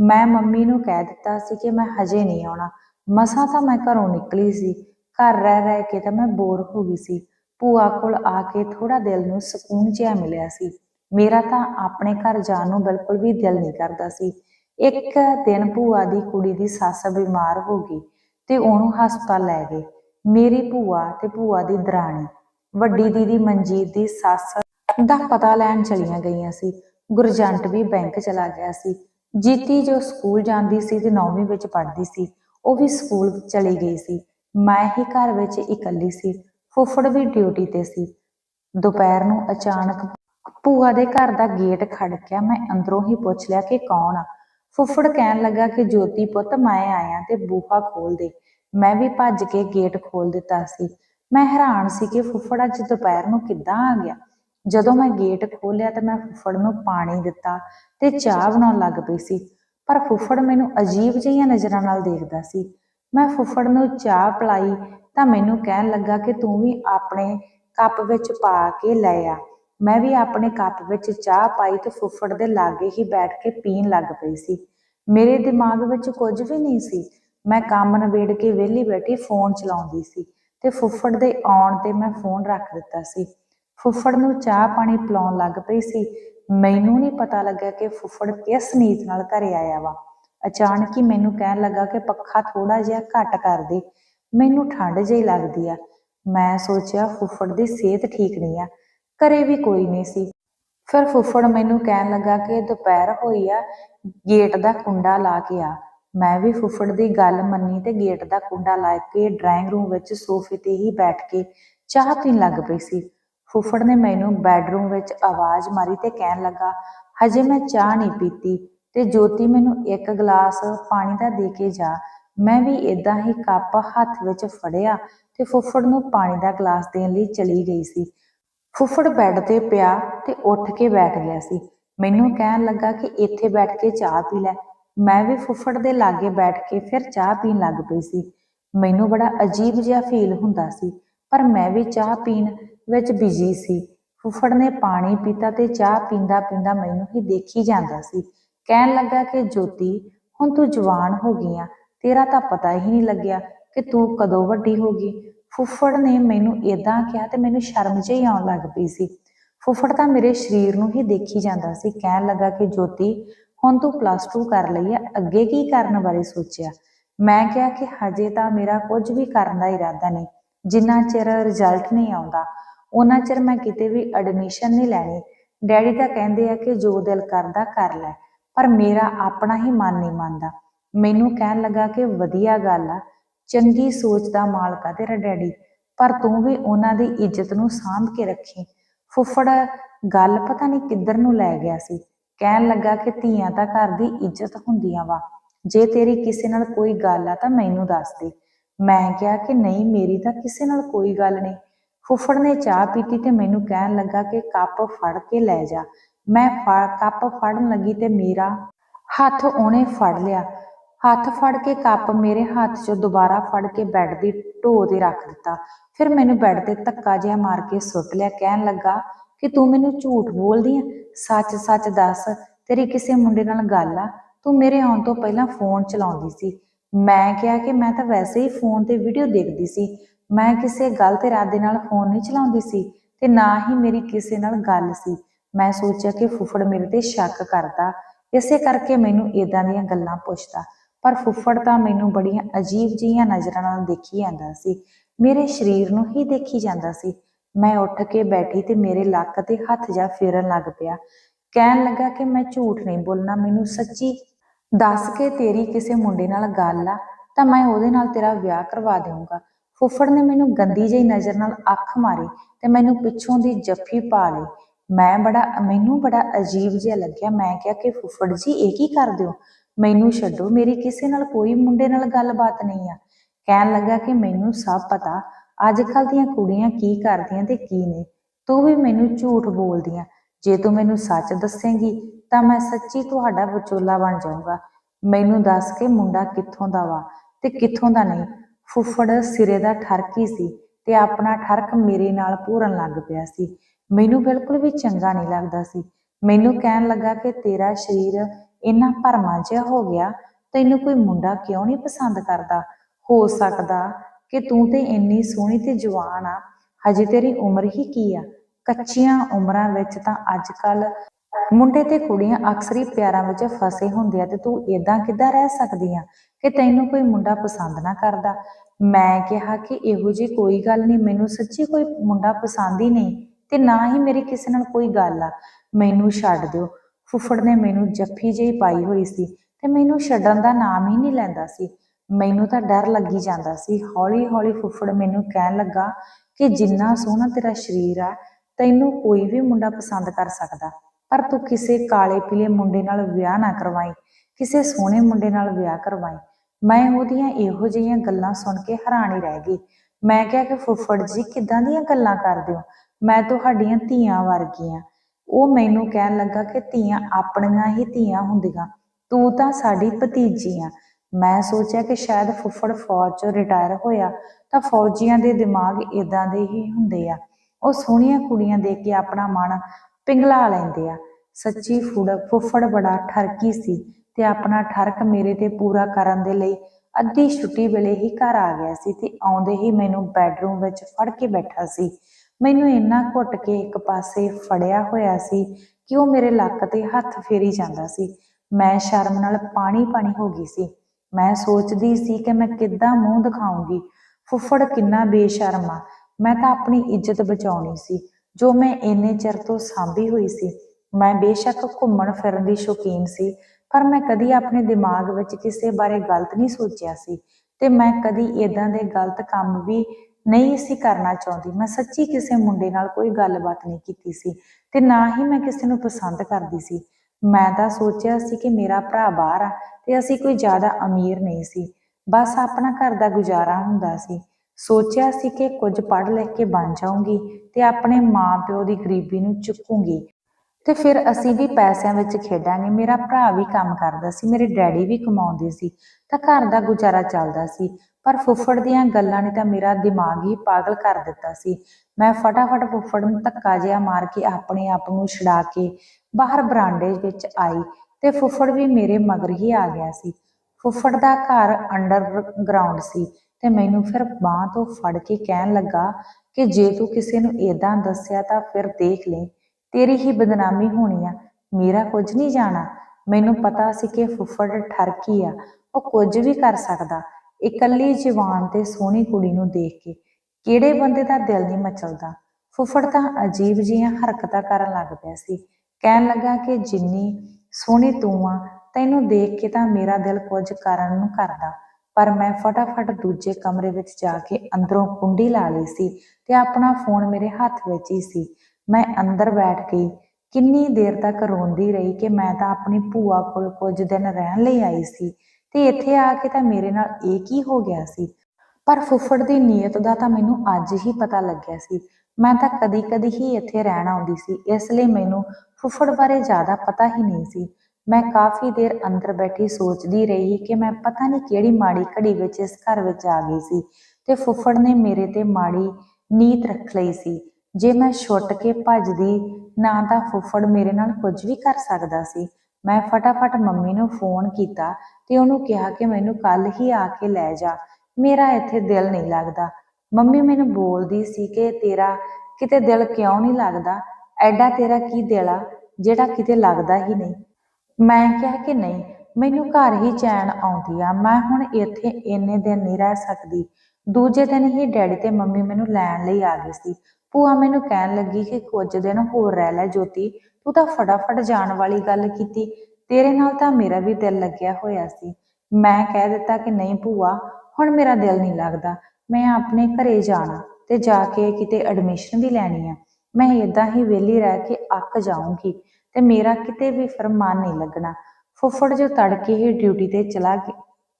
ਮੈਂ ਮੰਮੀ ਨੂੰ ਕਹਿ ਦਿੱਤਾ ਸੀ ਕਿ ਮੈਂ ਹਜੇ ਨਹੀਂ ਆਉਣਾ। ਮਸਾਂ ਤਾਂ ਮੈਂ ਘਰੋਂ ਨਿਕਲੀ ਸੀ। ਘਰ ਰਹਿ ਰਹਿ ਕੇ ਤਾਂ ਮੈਂ ਬੋਰ ਹੋ ਗਈ ਸੀ। ਭੂਆ ਕੋਲ ਆ ਕੇ ਥੋੜਾ ਦਿਲ ਨੂੰ ਸਕੂਨ ਜਿਹਾ ਮਿਲਿਆ ਸੀ। ਮੇਰਾ ਤਾਂ ਆਪਣੇ ਘਰ ਜਾਣ ਨੂੰ ਬਿਲਕੁਲ ਵੀ ਦਿਲ ਨਹੀਂ ਕਰਦਾ ਸੀ। ਇੱਕ ਦਿਨ ਭੂਆ ਦੀ ਕੁੜੀ ਦੀ ਸੱਸ ਬਿਮਾਰ ਹੋ ਗਈ ਤੇ ਉਹਨੂੰ ਹਸਪਤਾਲ ਲੈ ਗਏ। ਮੇਰੀ ਭੂਆ ਤੇ ਭੂਆ ਦੀ ਦਰਾਣੀ, ਵੱਡੀ ਦੀਦੀ ਮਨਜੀਤ ਦੀ ਸੱਸ ਦਾ ਪਤਾ ਲੈਣ ਚਲੀਆਂ ਗਈਆਂ ਸੀ। ਗੁਰਜੰਟ ਵੀ ਬੈਂਕ ਚਲਾ ਗਿਆ ਸੀ। ਜੀਤੀ ਜੋ ਸਕੂਲ ਜਾਂਦੀ ਸੀ ਤੇ 9ਵੀਂ ਵਿੱਚ ਪੜ੍ਹਦੀ ਸੀ, ਉਹ ਵੀ ਸਕੂਲ ਚਲੀ ਗਈ ਸੀ। ਮੈਂ ਹੀ ਘਰ ਵਿੱਚ ਇਕੱਲੀ ਸੀ, ਫੁੱਫੜ ਵੀ ਡਿਊਟੀ ਤੇ ਸੀ। ਦੁਪਹਿਰ ਨੂੰ ਅਚਾਨਕ ਭੂਆ ਦੇ ਘਰ ਦਾ ਗੇਟ ਖੜਕਿਆ, ਮੈਂ ਅੰਦਰੋਂ ਹੀ ਪੁੱਛ ਲਿਆ ਕਿ ਕੌਣ ਆ? ਫੁੱਫੜ ਕਹਿਣ ਲੱਗਾ ਕਿ ਜੋਤੀ ਪੁੱਤ, ਮੈਂ ਆਇਆ ਤੇ ਬੂਹਾ ਖੋਲ ਦੇ। ਮੈਂ ਵੀ ਭੱਜ ਕੇ ਗੇਟ ਖੋਲ ਦਿੱਤਾ ਸੀ। ਮੈਂ ਹੈਰਾਨ ਸੀ ਕਿ ਫੁੱਫੜ ਅੱਜ ਦੁਪਹਿਰ ਨੂੰ ਕਿੱਦਾਂ ਆ ਗਿਆ। ਜਦੋਂ ਮੈਂ ਗੇਟ ਖੋਲ੍ਹਿਆ ਤਾਂ ਮੈਂ ਫੁੱਫੜ ਨੂੰ ਪਾਣੀ ਦਿੱਤਾ ਤੇ ਚਾਹ ਬਣਾਉਣ ਲੱਗ ਪਈ ਸੀ। ਪਰ ਫੁੱਫੜ ਮੈਨੂੰ ਅਜੀਬ ਜਿਹੀਆਂ ਨਜ਼ਰਾਂ ਨਾਲ ਦੇਖਦਾ ਸੀ। ਮੈਂ ਫੁੱਫੜ ਨੂੰ ਚਾਹ ਪਿਲਾਈ ਤਾਂ ਮੈਨੂੰ ਕਹਿਣ ਲੱਗਾ ਕਿ ਤੂੰ ਵੀ ਆਪਣੇ ਕੱਪ ਵਿੱਚ ਪਾ ਕੇ ਲੈ ਆ। ਮੈਂ ਵੀ ਆਪਣੇ ਕੱਪ ਵਿੱਚ ਚਾਹ ਪਾਈ ਤੇ ਫੁੱਫੜ ਦੇ ਲਾਗੇ ਹੀ ਬੈਠ ਕੇ ਪੀਣ ਲੱਗ ਪਈ ਸੀ। ਮੇਰੇ ਦਿਮਾਗ ਵਿੱਚ ਕੁਝ ਵੀ ਨਹੀਂ ਸੀ। ਮੈਂ ਕੰਮ ਨਵੇੜ ਕੇ ਵਿਹਲੀ ਬੈਠੀ ਫੋਨ ਚਲਾਉਂਦੀ ਸੀ ਤੇ ਫੁੱਫੜ ਦੇ ਆਉਣ ਤੇ ਮੈਂ ਫੋਨ ਰੱਖ ਦਿੱਤਾ ਸੀ। ਫੁੱਫੜ ਨੂੰ ਚਾਹ ਪਾਣੀ ਪਿਲਾਉਣ ਲੱਗ ਪਈ ਸੀ। ਮੈਨੂੰ ਨਹੀਂ ਪਤਾ ਲੱਗਾ ਕਿ ਫੁੱਫੜ ਕਿਸ ਨੀਤ ਨਾਲ ਘਰੇ ਆਇਆ ਵਾ। ਅਚਾਨਕ ਹੀ ਮੈਨੂੰ ਕਹਿਣ ਲੱਗਾ ਕਿ ਪੱਖਾ ਥੋੜਾ ਜਿਹਾ ਘੱਟ ਕਰ ਦੇ। ਮੈਨੂੰ ਠੰਡ ਜਿਹੀ ਲੱਗਦੀ ਆ। ਮੈਂ ਸੋਚਿਆ ਫੁੱਫੜ ਦੀ ਸਿਹਤ ਠੀਕ ਨਹੀਂ ਆ। ਘਰੇ ਵੀ ਕੋਈ ਨਹੀਂ ਸੀ। ਫਿਰ ਫੁੱਫੜ ਮੈਨੂੰ ਕਹਿਣ ਲੱਗਾ ਕਿ ਦੁਪਹਿਰ ਹੋਈ ਆ, ਗੇਟ ਦਾ ਕੁੰਡਾ ਲਾ ਕੇ ਆ। ਮੈਂ ਵੀ ਫੁੱਫੜ ਦੀ ਗੱਲ ਮੰਨੀ ਤੇ ਗੇਟ ਦਾ ਕੁੰਡਾ ਲਾ ਕੇ ਡਰਾਇੰਗ ਰੂਮ ਵਿੱਚ ਸੋਫੇ ਤੇ ਹੀ ਬੈਠ ਕੇ ਚਾਹ ਪੀਣ ਲੱਗ ਪਈ ਸੀ। ਫੁੱਫੜ ਨੇ ਮੈਨੂੰ ਬੈੱਡਰੂਮ ਵਿੱਚ ਆਵਾਜ਼ ਮਾਰੀ ਤੇ ਕਹਿਣ ਲੱਗਾ, ਹਜੇ ਮੈਂ ਚਾਹ ਨਹੀਂ ਪੀਤੀ ਤੇ ਜੋਤੀ ਮੈਨੂੰ ਇੱਕ ਗਲਾਸ ਪਾਣੀ ਦਾ ਦੇ ਕੇ ਜਾ। ਮੈਂ ਵੀ ਇਦਾਂ ਹੀ ਕੱਪ ਹੱਥ ਵਿੱਚ ਫੜਿਆ ਤੇ ਫੁੱਫੜ ਨੂੰ ਪਾਣੀ ਦਾ ਗਲਾਸ ਦੇਣ ਲਈ ਚਲੀ ਗਈ ਸੀ। ਫੁੱਫੜ ਬੈੱਡ ਤੇ ਪਿਆ ਤੇ ਉੱਠ ਕੇ ਬੈਠ ਗਿਆ ਸੀ। ਮੈਨੂੰ ਕਹਿਣ ਲੱਗਾ ਕਿ ਇੱਥੇ ਬੈਠ ਕੇ ਚਾਹ ਪੀ ਲੈ। ਮੈਂ ਵੀ ਫੁੱਫੜ ਦੇ ਲਾਗੇ ਬੈਠ ਕੇ ਫਿਰ ਚਾਹ ਪੀਣ ਲੱਗ ਪਈ ਸੀ। ਮੈਨੂੰ ਬੜਾ ਅਜੀਬ ਜਿਹਾ ਫੀਲ ਹੁੰਦਾ ਸੀ। ਪਰ ਮੈਂ ਵੀ ਚਾਹ ਪੀਣ ਵਿੱਚ ਬਿਜ਼ੀ ਸੀ। ਫੁੱਫੜ ਨੇ ਪਾਣੀ ਪੀਤਾ ਤੇ ਚਾਹ ਪੀਂਦਾ ਪੀਂਦਾ ਮੈਨੂੰ ਹੀ ਦੇਖੀ ਜਾਂਦਾ ਸੀ। ਕਹਿਣ ਲੱਗਾ ਕਿ, ਜੋਤੀ, ਹੁਣ ਤੂੰ ਜਵਾਨ ਹੋ ਗਈ ਆ ਤੇਰਾ ਤਾਂ ਪਤਾ ਹੀ ਨਹੀਂ ਲੱਗਿਆ ਕਿ ਤੂੰ ਕਦੋਂ ਵੱਡੀ ਹੋ ਗਈ। ਫੁੱਫੜ ਨੇ ਮੈਨੂੰ ਇਦਾਂ ਕਿਹਾ ਤੇ ਮੈਨੂੰ ਸ਼ਰਮ ਜਿਹੀ ਆਉਣ ਲੱਗ ਪਈ ਸੀ। ਫੁੱਫੜ ਤਾਂ ਮੇਰੇ ਸਰੀਰ ਨੂੰ ਹੀ ਦੇਖੀ ਜਾਂਦਾ ਸੀ। ਕਹਿਣ ਲੱਗਾ ਕਿ, ਜੋਤੀ, ਹੁਣ ਤੂੰ ਪਲੱਸ 2 ਕਰ ਲਈ ਹੈ ਅੱਗੇ ਕੀ ਕਰਨ ਬਾਰੇ ਸੋਚਿਆ? ਮੈਂ ਕਿਹਾ ਕਿ, ਹਜੇ ਤਾਂ ਮੇਰਾ ਕੁਝ ਵੀ ਕਰਨ ਦਾ ਇਰਾਦਾ ਨਹੀਂ। ਜਿੰਨਾ ਚਿਰ ਰਿਜ਼ਲਟ ਨਹੀਂ ਆਉਂਦਾ ਉਹਨਾਂ ਚਿਰ ਮੈਂ ਕਿਤੇ ਵੀ ਐਡਮਿਸ਼ਨ ਨਹੀਂ ਲੈਣੀ। ਡੈਡੀ ਤਾਂ ਕਹਿੰਦੇ ਆ ਕਿ ਜੋ ਦਿਲ ਕਰਦਾ ਕਰ ਲੈ, ਪਰ ਮੇਰਾ ਆਪਣਾ ਹੀ ਮਨ ਨਹੀਂ ਮੰਨਦਾ। ਮੈਨੂੰ ਕਹਿਣ ਲੱਗਾ ਕਿ ਵਧੀਆ ਗੱਲ ਆ, ਚੰਗੀ ਸੋਚ ਦਾ ਮਾਲਕ ਆ ਤੇਰਾ ਡੈਡੀ ਪਰ ਤੂੰ ਵੀ ਉਹਨਾਂ ਦੀ ਇੱਜ਼ਤ ਨੂੰ ਸਾਂਭ ਕੇ ਰੱਖੀ। ਫੁੱਫੜ, ਗੱਲ ਪਤਾ ਨਹੀਂ ਕਿੱਧਰ ਨੂੰ ਲੈ ਗਿਆ ਸੀ। ਕਹਿਣ ਲੱਗਾ ਕਿ ਧੀਆਂ ਤਾਂ ਘਰ ਦੀ ਇੱਜ਼ਤ ਹੁੰਦੀਆਂ ਵਾ। ਜੇ ਤੇਰੀ ਕਿਸੇ ਨਾਲ ਕੋਈ ਗੱਲ ਆ ਤਾਂ ਮੈਨੂੰ ਦੱਸ ਦੇ। ਮੈਂ ਕਿਹਾ ਕਿ ਨਹੀਂ, ਮੇਰੀ ਤਾਂ ਕਿਸੇ ਨਾਲ ਕੋਈ ਗੱਲ ਨਹੀਂ। ਫੁੱਫੜ ਨੇ ਚਾਹ ਪੀਤੀ ਤੇ ਮੈਨੂੰ ਕਹਿਣ ਲੱਗਾ ਕਿ ਕੱਪ ਫੜ ਕੇ ਲੈ ਜਾ। ਮੈਂ ਕੱਪ ਫੜਨ ਲੱਗੀ ਤੇ ਮੇਰਾ ਹੱਥ ਉਹਨੇ ਫੜ ਲਿਆ। ਹੱਥ ਫੜ ਕੇ ਕੱਪ ਮੇਰੇ ਹੱਥ 'ਚੋਂ ਦੁਬਾਰਾ ਫੜ ਕੇ ਬੈੱਡ ਦੀ ਢੋ ਤੇ ਰੱਖ ਦਿੱਤਾ। ਫਿਰ ਮੈਨੂੰ ਬੈੱਡ ਤੇ ਧੱਕਾ ਜਿਹਾ ਮਾਰ ਕੇ ਸੁੱਟ ਲਿਆ, ਕਹਿਣ ਲੱਗਾ ਕਿ ਤੂੰ ਮੈਨੂੰ ਝੂਠ ਬੋਲਦੀ ਆ? ਸੱਚ ਸੱਚ ਦੱਸ, ਤੇਰੀ ਕਿਸੇ ਮੁੰਡੇ ਨਾਲ ਗੱਲ ਆ? ਤੂੰ ਮੇਰੇ ਆਉਣ ਤੋਂ ਪਹਿਲਾਂ ਫੋਨ ਚਲਾਉਂਦੀ ਸੀ। ਮੈਂ ਕਿਹਾ ਕਿ ਮੈਂ ਤਾਂ ਵੈਸੇ ਹੀ ਫੋਨ ਤੇ ਵੀਡੀਓ ਦੇਖਦੀ ਸੀ। ਮੈਂ ਕਿਸੇ ਗਲਤ ਇਰਾਦੇ ਨਾਲ ਫੋਨ ਨਹੀਂ ਚਲਾਉਂਦੀ ਸੀ ਤੇ ਨਾ ਹੀ ਮੇਰੀ ਕਿਸੇ ਨਾਲ ਗੱਲ ਸੀ। ਮੈਂ ਸੋਚਿਆ ਕਿ ਫੁੱਫੜ ਮੇਰੇ ਤੇ ਸ਼ੱਕ ਕਰਦਾ, ਇਸੇ ਕਰਕੇ ਮੈਨੂੰ ਇਦਾਂ ਦੀਆਂ ਗੱਲਾਂ ਪੁੱਛਦਾ। ਪਰ ਫੁੱਫੜ ਤਾਂ ਮੈਨੂੰ ਬੜੀਆਂ ਅਜੀਬ ਜਿਹੀਆਂ ਨਜ਼ਰਾਂ ਨਾਲ ਦੇਖੀ ਜਾਂਦਾ ਸੀ। ਮੇਰੇ ਸਰੀਰ ਨੂੰ ਹੀ ਦੇਖੀ ਜਾਂਦਾ ਸੀ। ਮੈਂ ਉੱਠ ਕੇ ਬੈਠੀ ਤੇ ਮੇਰੇ ਲੱਕ ਤੇ ਹੱਥ ਜਾ ਫੇਰਨ ਲੱਗ ਪਿਆ। ਕਹਿਣ ਲੱਗਾ ਕਿ ਮੈਂ ਝੂਠ ਨਹੀਂ ਬੋਲਣਾ, ਮੈਨੂੰ ਸੱਚੀ ਦੱਸ ਕੇ ਤੇਰੀ ਕਿਸੇ ਮੁੰਡੇ ਨਾਲ ਗੱਲ ਆ, ਤਾਂ ਮੈਂ ਉਹਦੇ ਨਾਲ ਤੇਰਾ ਵਿਆਹ ਕਰਵਾ ਦੇਵਾਂਗਾ ਫੁੱਫੜ ਨੇ ਮੈਨੂੰ ਗੰਦੀ ਜਿਹੀ ਨਜ਼ਰ ਨਾਲ ਅੱਖ ਮਾਰੀ ਤੇ ਮੈਨੂੰ ਪਿੱਛੋਂ ਦੀ ਜੱਫੀ ਪਾ ਲਈ। ਮੈਂ ਬੜਾ, ਮੈਨੂੰ ਬੜਾ ਅਜੀਬ ਜਿਹਾ ਲੱਗਿਆ। ਮੈਂ ਕਿਹਾ ਕਿ ਫੁੱਫੜ ਜੀ, ਇਹ ਕੀ ਕਰਦੇ ਹੋ? ਮੈਨੂੰ ਛੱਡੋ, ਮੇਰੀ ਕਿਸੇ ਨਾਲ ਕੋਈ ਮੁੰਡੇ ਨਾਲ ਗੱਲਬਾਤ ਨਹੀਂ ਆ। ਕਹਿਣ ਲੱਗਾ ਕਿ ਮੈਨੂੰ ਸਭ ਪਤਾ, ਅੱਜ ਕੱਲ ਦੀਆਂ ਕੁੜੀਆਂ ਕੀ ਕਰਦੀਆਂ ਤੇ ਕੀ ਨਹੀਂ। ਤੂੰ ਵੀ ਮੈਨੂੰ ਝੂਠ ਬੋਲਦੀਆਂ। ਜੇ ਤੂੰ ਮੈਨੂੰ ਸੱਚ ਦੱਸੇਂਗੀ, ਤਾਂ ਮੈਂ ਸੱਚੀ ਤੁਹਾਡਾ ਵਿਚੋਲਾ ਬਣ ਜਾਊਂਗਾ। ਮੈਨੂੰ ਦੱਸ ਕੇ ਮੁੰਡਾ ਕਿੱਥੋਂ ਦਾ ਵਾ ਤੇ ਕਿੱਥੋਂ ਦਾ ਨਹੀਂ। ਫੁੱਫੜ ਸਿਰੇ ਦਾ ਠਰਕੀ ਸੀ ਤੇ ਆਪਣਾ ਠਰਕ ਮੇਰੇ ਨਾਲ ਪੂਰਨ ਲੱਗ ਪਿਆ ਸੀ। ਮੈਨੂੰ ਬਿਲਕੁਲ ਵੀ ਚੰਗਾ ਨਹੀਂ ਲੱਗਦਾ ਸੀ। ਮੈਨੂੰ ਕਹਿਣ ਲੱਗਾ ਕਿ ਤੇਰਾ ਸਰੀਰ ਇੰਨਾ ਭਰਮਾ ਜਿਹਾ ਹੋ ਗਿਆ, ਤੈਨੂੰ ਕੋਈ ਮੁੰਡਾ ਕਿਉਂ ਨਹੀਂ ਪਸੰਦ ਕਰਦਾ? ਹੋ ਸਕਦਾ ਕਿ ਤੂੰ ਤੇ ਇੰਨੀ ਸੋਹਣੀ ਤੇ ਜਵਾਨ ਆ, ਹਜੇ ਤੇਰੀ ਉਮਰ ਹੀ ਕੀ ਆ? ਕੱਚੀਆਂ ਉਮਰਾਂ ਵਿੱਚ ਤਾਂ ਅੱਜ ਕੱਲ ਮੁੰਡੇ ਤੇ ਕੁੜੀਆਂ ਅਕਸਰ ਹੀ ਪਿਆਰਾਂ ਵਿੱਚ ਫਸੇ ਹੁੰਦੇ ਆ ਤੇ ਤੂੰ ਇਦਾਂ ਕਿੱਦਾਂ ਰਹਿ ਸਕਦੀ ਆ ਕਿ ਤੈਨੂੰ ਕੋਈ ਮੁੰਡਾ ਪਸੰਦ ਨਾ ਕਰਦਾ? ਮੈਂ ਕਿਹਾ ਕਿ ਇਹੋ ਜਿਹੀ ਕੋਈ ਗੱਲ ਨਹੀਂ, ਮੈਨੂੰ ਸੱਚੀ ਕੋਈ ਮੁੰਡਾ ਪਸੰਦ ਹੀ ਨਹੀਂ ਤੇ ਨਾ ਹੀ ਮੇਰੀ ਕਿਸੇ ਨਾਲ ਕੋਈ ਗੱਲ ਆ। ਮੈਨੂੰ ਛੱਡ ਦਿਓ। ਫੁੱਫੜ ਨੇ ਮੈਨੂੰ ਜੱਫੀ ਜਿਹੀ ਪਾਈ ਹੋਈ ਸੀ ਤੇ ਮੈਨੂੰ ਛੱਡਣ ਦਾ ਨਾਮ ਹੀ ਨਹੀਂ ਲੈਂਦਾ ਸੀ। ਮੈਨੂੰ ਤਾਂ ਡਰ ਲੱਗੀ ਜਾਂਦਾ ਸੀ। ਹੌਲੀ ਹੌਲੀ ਫੁੱਫੜ ਮੈਨੂੰ ਕਹਿਣ ਲੱਗਾ ਕਿ ਜਿੰਨਾ ਸੋਹਣਾ ਤੇਰਾ ਸਰੀਰ ਆ ਤੈਨੂੰ ਕੋਈ ਵੀ ਮੁੰਡਾ ਪਸੰਦ ਕਰ ਸਕਦਾ। ਪਰ ਤੂੰ ਕਿਸੇ ਕਾਲੇ ਪੀਲੇ ਮੁੰਡੇ ਨਾਲ ਵਿਆਹ ਨਾ ਕਰਵਾਈ, ਕਿਸੇ ਸੋਹਣੇ ਮੁੰਡੇ ਨਾਲ ਵਿਆਹ ਕਰਵਾਈ। ਮੈਂ ਉਹਦੀਆਂ ਇਹੋ ਜਿਹੀਆਂ ਗੱਲਾਂ ਸੁਣ ਕੇ ਹੈਰਾਨ ਹੀ ਰਹਿ ਗਈ। ਮੈਂ ਕਿਹਾ ਕਿ ਫੁੱਫੜ ਜੀ, ਕਿੱਦਾਂ ਦੀਆਂ ਗੱਲਾਂ ਕਰਦੇ ਹੋ? ਮੈਂ ਤੁਹਾਡੀਆਂ ਧੀਆਂ ਵਰਗੀਆਂ। ਉਹ ਮੈਨੂੰ ਕਹਿਣ ਲੱਗਾ ਕਿ ਧੀਆਂ ਆਪਣੀਆਂ ਹੀ ਧੀਆਂ ਹੁੰਦੀਆਂ। ਤੂੰ ਤਾਂ ਸਾਡੀ ਭਤੀਜੀ ਆ। ਮੈਂ ਸੋਚਿਆ ਕਿ ਸ਼ਾਇਦ ਫੁੱਫੜ ਫੌਜ ਚੋਂ ਰਿਟਾਇਰ ਹੋਇਆ ਤਾਂ ਫੌਜੀਆਂ ਦੇ ਦਿਮਾਗ ਇਦਾਂ ਦੇ ਹੀ ਹੁੰਦੇ ਆ। ਉਹ ਸੋਹਣੀਆਂ ਕੁੜੀਆਂ ਦੇਖ ਕੇ ਆਪਣਾ ਮਨ ਪਿੰਗਲਾ ਲੈਂਦੇ ਆ। ਸੱਚੀ ਫੁੜ ਫੁੱਫੜ ਬੜਾ ਠਰਕੀ ਸੀ ਤੇ ਆਪਣਾ ਠਰਕ ਮੇਰੇ ਤੇ ਪੂਰਾ ਕਰਨ ਦੇ ਲਈ ਅੱਧੀ ਛੁੱਟੀ ਵੇਲੇ ਹੀ ਘਰ ਆ ਗਿਆ ਸੀ ਤੇ ਆਉਂਦੇ ਹੀ ਮੈਨੂੰ ਬੈੱਡਰੂਮ ਵਿੱਚ ਫੜ ਕੇ ਬੈਠਾ ਸੀ। ਮੈਨੂੰ ਇੰਨਾ ਘੁੱਟ ਕੇ ਇੱਕ ਪਾਸੇ ਫੜਿਆ ਹੋਇਆ ਸੀ ਕਿ ਉਹ ਮੇਰੇ ਲੱਕ ਤੇ ਹੱਥ ਫੇਰੀ ਜਾਂਦਾ ਸੀ। ਮੈਂ ਸ਼ਰਮ ਨਾਲ ਪਾਣੀ ਪਾਣੀ ਹੋ ਗਈ ਸੀ। ਮੈਂ ਸੋਚਦੀ ਸੀ ਕਿ ਮੈਂ ਕਿੱਦਾਂ ਮੂੰਹ ਦਿਖਾਉਂਗੀ। ਫੁੱਫੜ ਕਿੰਨਾ ਬੇਸ਼ਰਮ ਆ। ਮੈਂ ਤਾਂ ਆਪਣੀ ਇੱਜ਼ਤ ਬਚਾਉਣੀ ਸੀ। ਜੋ ਮੈਂ ਇੰਨੇ ਚਿਰ ਤੋਂ ਸਾਂਭੀ ਹੋਈ ਸੀ, ਮੈਂ ਬੇਸ਼ੱਕ ਘੁੰਮਣ ਫਿਰਨ ਦੀ ਸ਼ੌਕੀਨ ਸੀ, ਪਰ ਮੈਂ ਕਦੀ ਆਪਣੇ ਦਿਮਾਗ ਵਿੱਚ ਕਿਸੇ ਬਾਰੇ ਗਲਤ ਨਹੀਂ ਸੋਚਿਆ ਸੀ ਤੇ ਮੈਂ ਕਦੀ ਇਦਾਂ ਦੇ ਗਲਤ ਕੰਮ ਵੀ ਨਹੀਂ ਸੀ ਕਰਨਾ ਚਾਹੁੰਦੀ। ਮੈਂ ਸੱਚੀ ਕਿਸੇ ਮੁੰਡੇ ਨਾਲ ਕੋਈ ਗੱਲਬਾਤ ਨਹੀਂ ਕੀਤੀ ਸੀ ਤੇ ਨਾ ਹੀ ਮੈਂ ਕਿਸੇ ਨੂੰ ਪਸੰਦ ਕਰਦੀ ਸੀ। ਮੈਂ ਤਾਂ ਸੋਚਿਆ ਸੀ ਕਿ ਮੇਰਾ ਭਰਾ ਬਾਹਰ ਆ ਤੇ ਅਸੀਂ ਕੋਈ ਜ਼ਿਆਦਾ ਅਮੀਰ ਨਹੀਂ ਸੀ। ਬਸ ਆਪਣਾ ਘਰ ਦਾ ਗੁਜ਼ਾਰਾ ਹੁੰਦਾ ਸੀ। ਸੋਚਿਆ ਸੀ ਕਿ ਕੁਝ ਪੜ੍ਹ ਲਿਖ ਕੇ ਬਣ ਜਾਊਂਗੀ ਤੇ ਆਪਣੇ ਮਾਂ-ਪਿਓ ਦੀ ਗਰੀਬੀ ਨੂੰ ਚੁੱਕੂਗੀ। ਤੇ ਫਿਰ ਅਸੀਂ ਵੀ ਪੈਸਿਆਂ ਵਿੱਚ ਖੇਡਾਂਗੇ। ਮੇਰਾ ਭਰਾ ਵੀ ਕੰਮ ਕਰਦਾ ਸੀ, ਮੇਰੇ ਡੈਡੀ ਵੀ ਕਮਾਉਂਦੇ ਸੀ, ਤਾਂ ਘਰ ਦਾ ਗੁਜ਼ਾਰਾ ਚੱਲਦਾ ਸੀ। ਪਰ ਫੁੱਫੜ ਦੀਆਂ ਗੱਲਾਂ ਨੇ ਤਾਂ ਮੇਰਾ ਦਿਮਾਗ ਹੀ ਪਾਗਲ ਕਰ ਦਿੱਤਾ ਸੀ। ਮੈਂ ਫਟਾਫਟ ਫੁੱਫੜ ਨੂੰ ਧੱਕਾ ਜਿਹਾ ਮਾਰ ਕੇ ਆਪਣੇ ਆਪ ਨੂੰ ਛੁਡਾ ਕੇ ਬਾਹਰ ਬਰਾਂਡੇ ਵਿੱਚ ਆਈ ਤੇ ਫੁੱਫੜ ਵੀ ਮੇਰੇ ਮਗਰ ਹੀ ਆ ਗਿਆ ਸੀ। ਫੁੱਫੜ ਦਾ ਘਰ ਅੰਡਰਗਰਾਉਂਡ ਸੀ। ਤੇ ਮੈਨੂੰ ਫਿਰ ਬਾਹ ਤੋਂ ਫੜ ਕੇ ਕਹਿਣ ਲੱਗਾ ਕਿ ਜੇ ਤੂੰ ਕਿਸੇ ਨੂੰ ਏਦਾਂ ਦੱਸਿਆ ਤਾਂ ਫਿਰ ਦੇਖ ਲੈ, ਤੇਰੀ ਹੀ ਬਦਨਾਮੀ ਹੋਣੀ ਆ, ਮੇਰਾ ਕੁਝ ਨਹੀਂ ਜਾਣਾ। ਮੈਨੂੰ ਪਤਾ ਸੀ ਕਿ ਫੁੱਫੜ ਠਰਕੀ ਆ, ਉਹ ਕੁਝ ਵੀ ਕਰ ਸਕਦਾ। ਇਕੱਲੀ ਜਵਾਨ ਤੇ ਸੋਹਣੀ ਕੁੜੀ ਨੂੰ ਦੇਖ ਕੇ ਕਿਹੜੇ ਬੰਦੇ ਦਾ ਦਿਲ ਨਹੀਂ ਮਚਲਦਾ। ਫੁੱਫੜ ਤਾਂ ਅਜੀਬ ਜਿਹੀਆਂ ਹਰਕਤਾਂ ਕਰਨ ਲੱਗ ਪਿਆ ਸੀ। ਕਹਿਣ ਲੱਗਾ ਕਿ ਜਿੰਨੀ ਸੋਹਣੀ ਤੂੰ ਆ, ਤੈਨੂੰ ਦੇਖ ਕੇ ਤਾਂ ਮੇਰਾ ਦਿਲ ਕੁਝ ਕਰਨ ਨੂੰ ਕਰਦਾ। ਪਰ ਮੈਂ ਫਟਾਫਟ ਦੂਜੇ ਕਮਰੇ ਵਿੱਚ ਜਾ ਕੇ ਅੰਦਰੋਂ ਕੁੰਡੀ ਲਾ ਲਈ ਸੀ ਤੇ ਆਪਣਾ ਫੋਨ ਮੇਰੇ ਹੱਥ ਵਿੱਚ ਹੀ ਸੀ। ਮੈਂ ਅੰਦਰ ਬੈਠ ਗਈ। ਕਿੰਨੀ ਦੇਰ ਤੱਕ ਰੋਂਦੀ ਰਹੀ ਕਿ ਮੈਂ ਤਾਂ ਆਪਣੀ ਭੂਆ ਕੋਲ ਕੁਝ ਦਿਨ ਰਹਿਣ ਲਈ ਆਈ ਸੀ ਤੇ ਇੱਥੇ ਆ ਕੇ ਤਾਂ ਮੇਰੇ ਨਾਲ ਇਹ ਕੀ ਹੋ ਗਿਆ ਸੀ। ਪਰ ਫੁੱਫੜ ਦੀ ਨੀਅਤ ਦਾ ਤਾਂ ਮੈਨੂੰ ਅੱਜ ਹੀ ਪਤਾ ਲੱਗਿਆ ਸੀ। ਮੈਂ ਤਾਂ ਕਦੀ-ਕਦੀ ਹੀ ਇੱਥੇ ਰਹਿਣ ਆਉਂਦੀ ਸੀ, ਇਸ ਲਈ ਮੈਨੂੰ ਫੁੱਫੜ ਬਾਰੇ ਜ਼ਿਆਦਾ ਪਤਾ ਹੀ ਨਹੀਂ ਸੀ। ਮੈਂ ਕਾਫੀ ਦੇਰ ਅੰਦਰ ਬੈਠੀ ਸੋਚਦੀ ਰਹੀ ਕਿ ਮੈਂ ਪਤਾ ਨਹੀਂ ਕਿਹੜੀ ਮਾੜੀ ਘੜੀ ਵਿੱਚ ਇਸ ਘਰ ਵਿੱਚ ਆ ਗਈ ਸੀ ਤੇ ਫੁੱਫੜ ਨੇ ਮੇਰੇ ਤੇ ਮਾੜੀ ਨੀਤ ਰੱਖ ਲਈ ਸੀ। ਜੇ ਮੈਂ ਛੁੱਟ ਕੇ ਭੱਜਦੀ, ਨਾ ਤਾਂ ਫੁੱਫੜ ਮੇਰੇ ਨਾਲ ਕੁਝ ਵੀ ਕਰ ਸਕਦਾ ਸੀ। ਮੈਂ ਫਟਾਫਟ ਮੰਮੀ ਨੂੰ ਫੋਨ ਕੀਤਾ ਤੇ ਉਹਨੂੰ ਕਿਹਾ ਕਿ ਮੈਨੂੰ ਕੱਲ ਹੀ ਆ ਕੇ ਲੈ ਜਾ। ਮੇਰਾ ਇੱਥੇ ਦਿਲ ਨਹੀਂ ਲੱਗਦਾ। ਮੰਮੀ ਮੈਨੂੰ ਬੋਲਦੀ ਸੀ ਕਿ ਤੇਰਾ ਕਿਤੇ ਦਿਲ ਕਿਉਂ ਨਹੀਂ ਲੱਗਦਾ? ਐਡਾ ਤੇਰਾ ਕੀ ਦਿਲ ਆ, ਜਿਹੜਾ ਕਿਤੇ ਲੱਗਦਾ ਹੀ ਨਹੀਂ। ਮੈਂ ਕਿਹਾ ਕਿ ਨਹੀਂ, ਮੈਨੂੰ ਘਰ ਹੀ ਚੈਨ ਆਉਂਦੀ ਆ, ਮੈਂ ਹੁਣ ਇੱਥੇ ਇੰਨੇ ਦਿਨ ਨਹੀਂ ਰਹਿ ਸਕਦੀ। ਦੂਜੇ ਦਿਨ ਹੀ ਡੈਡੀ ਤੇ ਮੰਮੀ ਮੈਨੂੰ ਲੈਣ ਲਈ ਆ ਗਏ ਸੀ। ਭੂਆ ਮੈਨੂੰ ਕਹਿਣ ਲੱਗੀ ਕਿ ਕੁਝ ਦਿਨ ਹੋਰ ਰਹਿ ਲੈ ਜੋਤੀ, ਤੂੰ ਤਾਂ ਫਟਾਫਟ ਜਾਣ ਵਾਲੀ ਗੱਲ ਕੀਤੀ, ਤੇਰੇ ਨਾਲ ਤਾਂ ਮੇਰਾ ਵੀ ਦਿਲ ਲੱਗਿਆ ਹੋਇਆ ਸੀ। ਮੈਂ ਕਹਿ ਦਿੱਤਾ ਕਿ ਨਹੀਂ ਭੂਆ, ਹੁਣ ਮੇਰਾ ਦਿਲ ਨਹੀਂ ਲੱਗਦਾ, ਮੈਂ ਆਪਣੇ ਘਰੇ ਜਾਣਾ ਤੇ ਜਾ ਕੇ ਕਿਤੇ ਐਡਮਿਸ਼ਨ ਵੀ ਲੈਣੀ ਆ। ਮੈਂ ਇਦਾਂ ਹੀ ਵਿਹਲੀ ਰਹਿ ਕੇ ਅੱਕ ਜਾਊਂਗੀ। ਤੇ ਮੇਰਾ ਕਿਤੇ ਵੀ ਫਿਰ ਮਨ ਨਹੀਂ ਲੱਗਣਾ। ਫੁੱਫੜ ਜੋ ਤੜਕੇ ਹੀ ਡਿਊਟੀ ਤੇ ਚਲਾ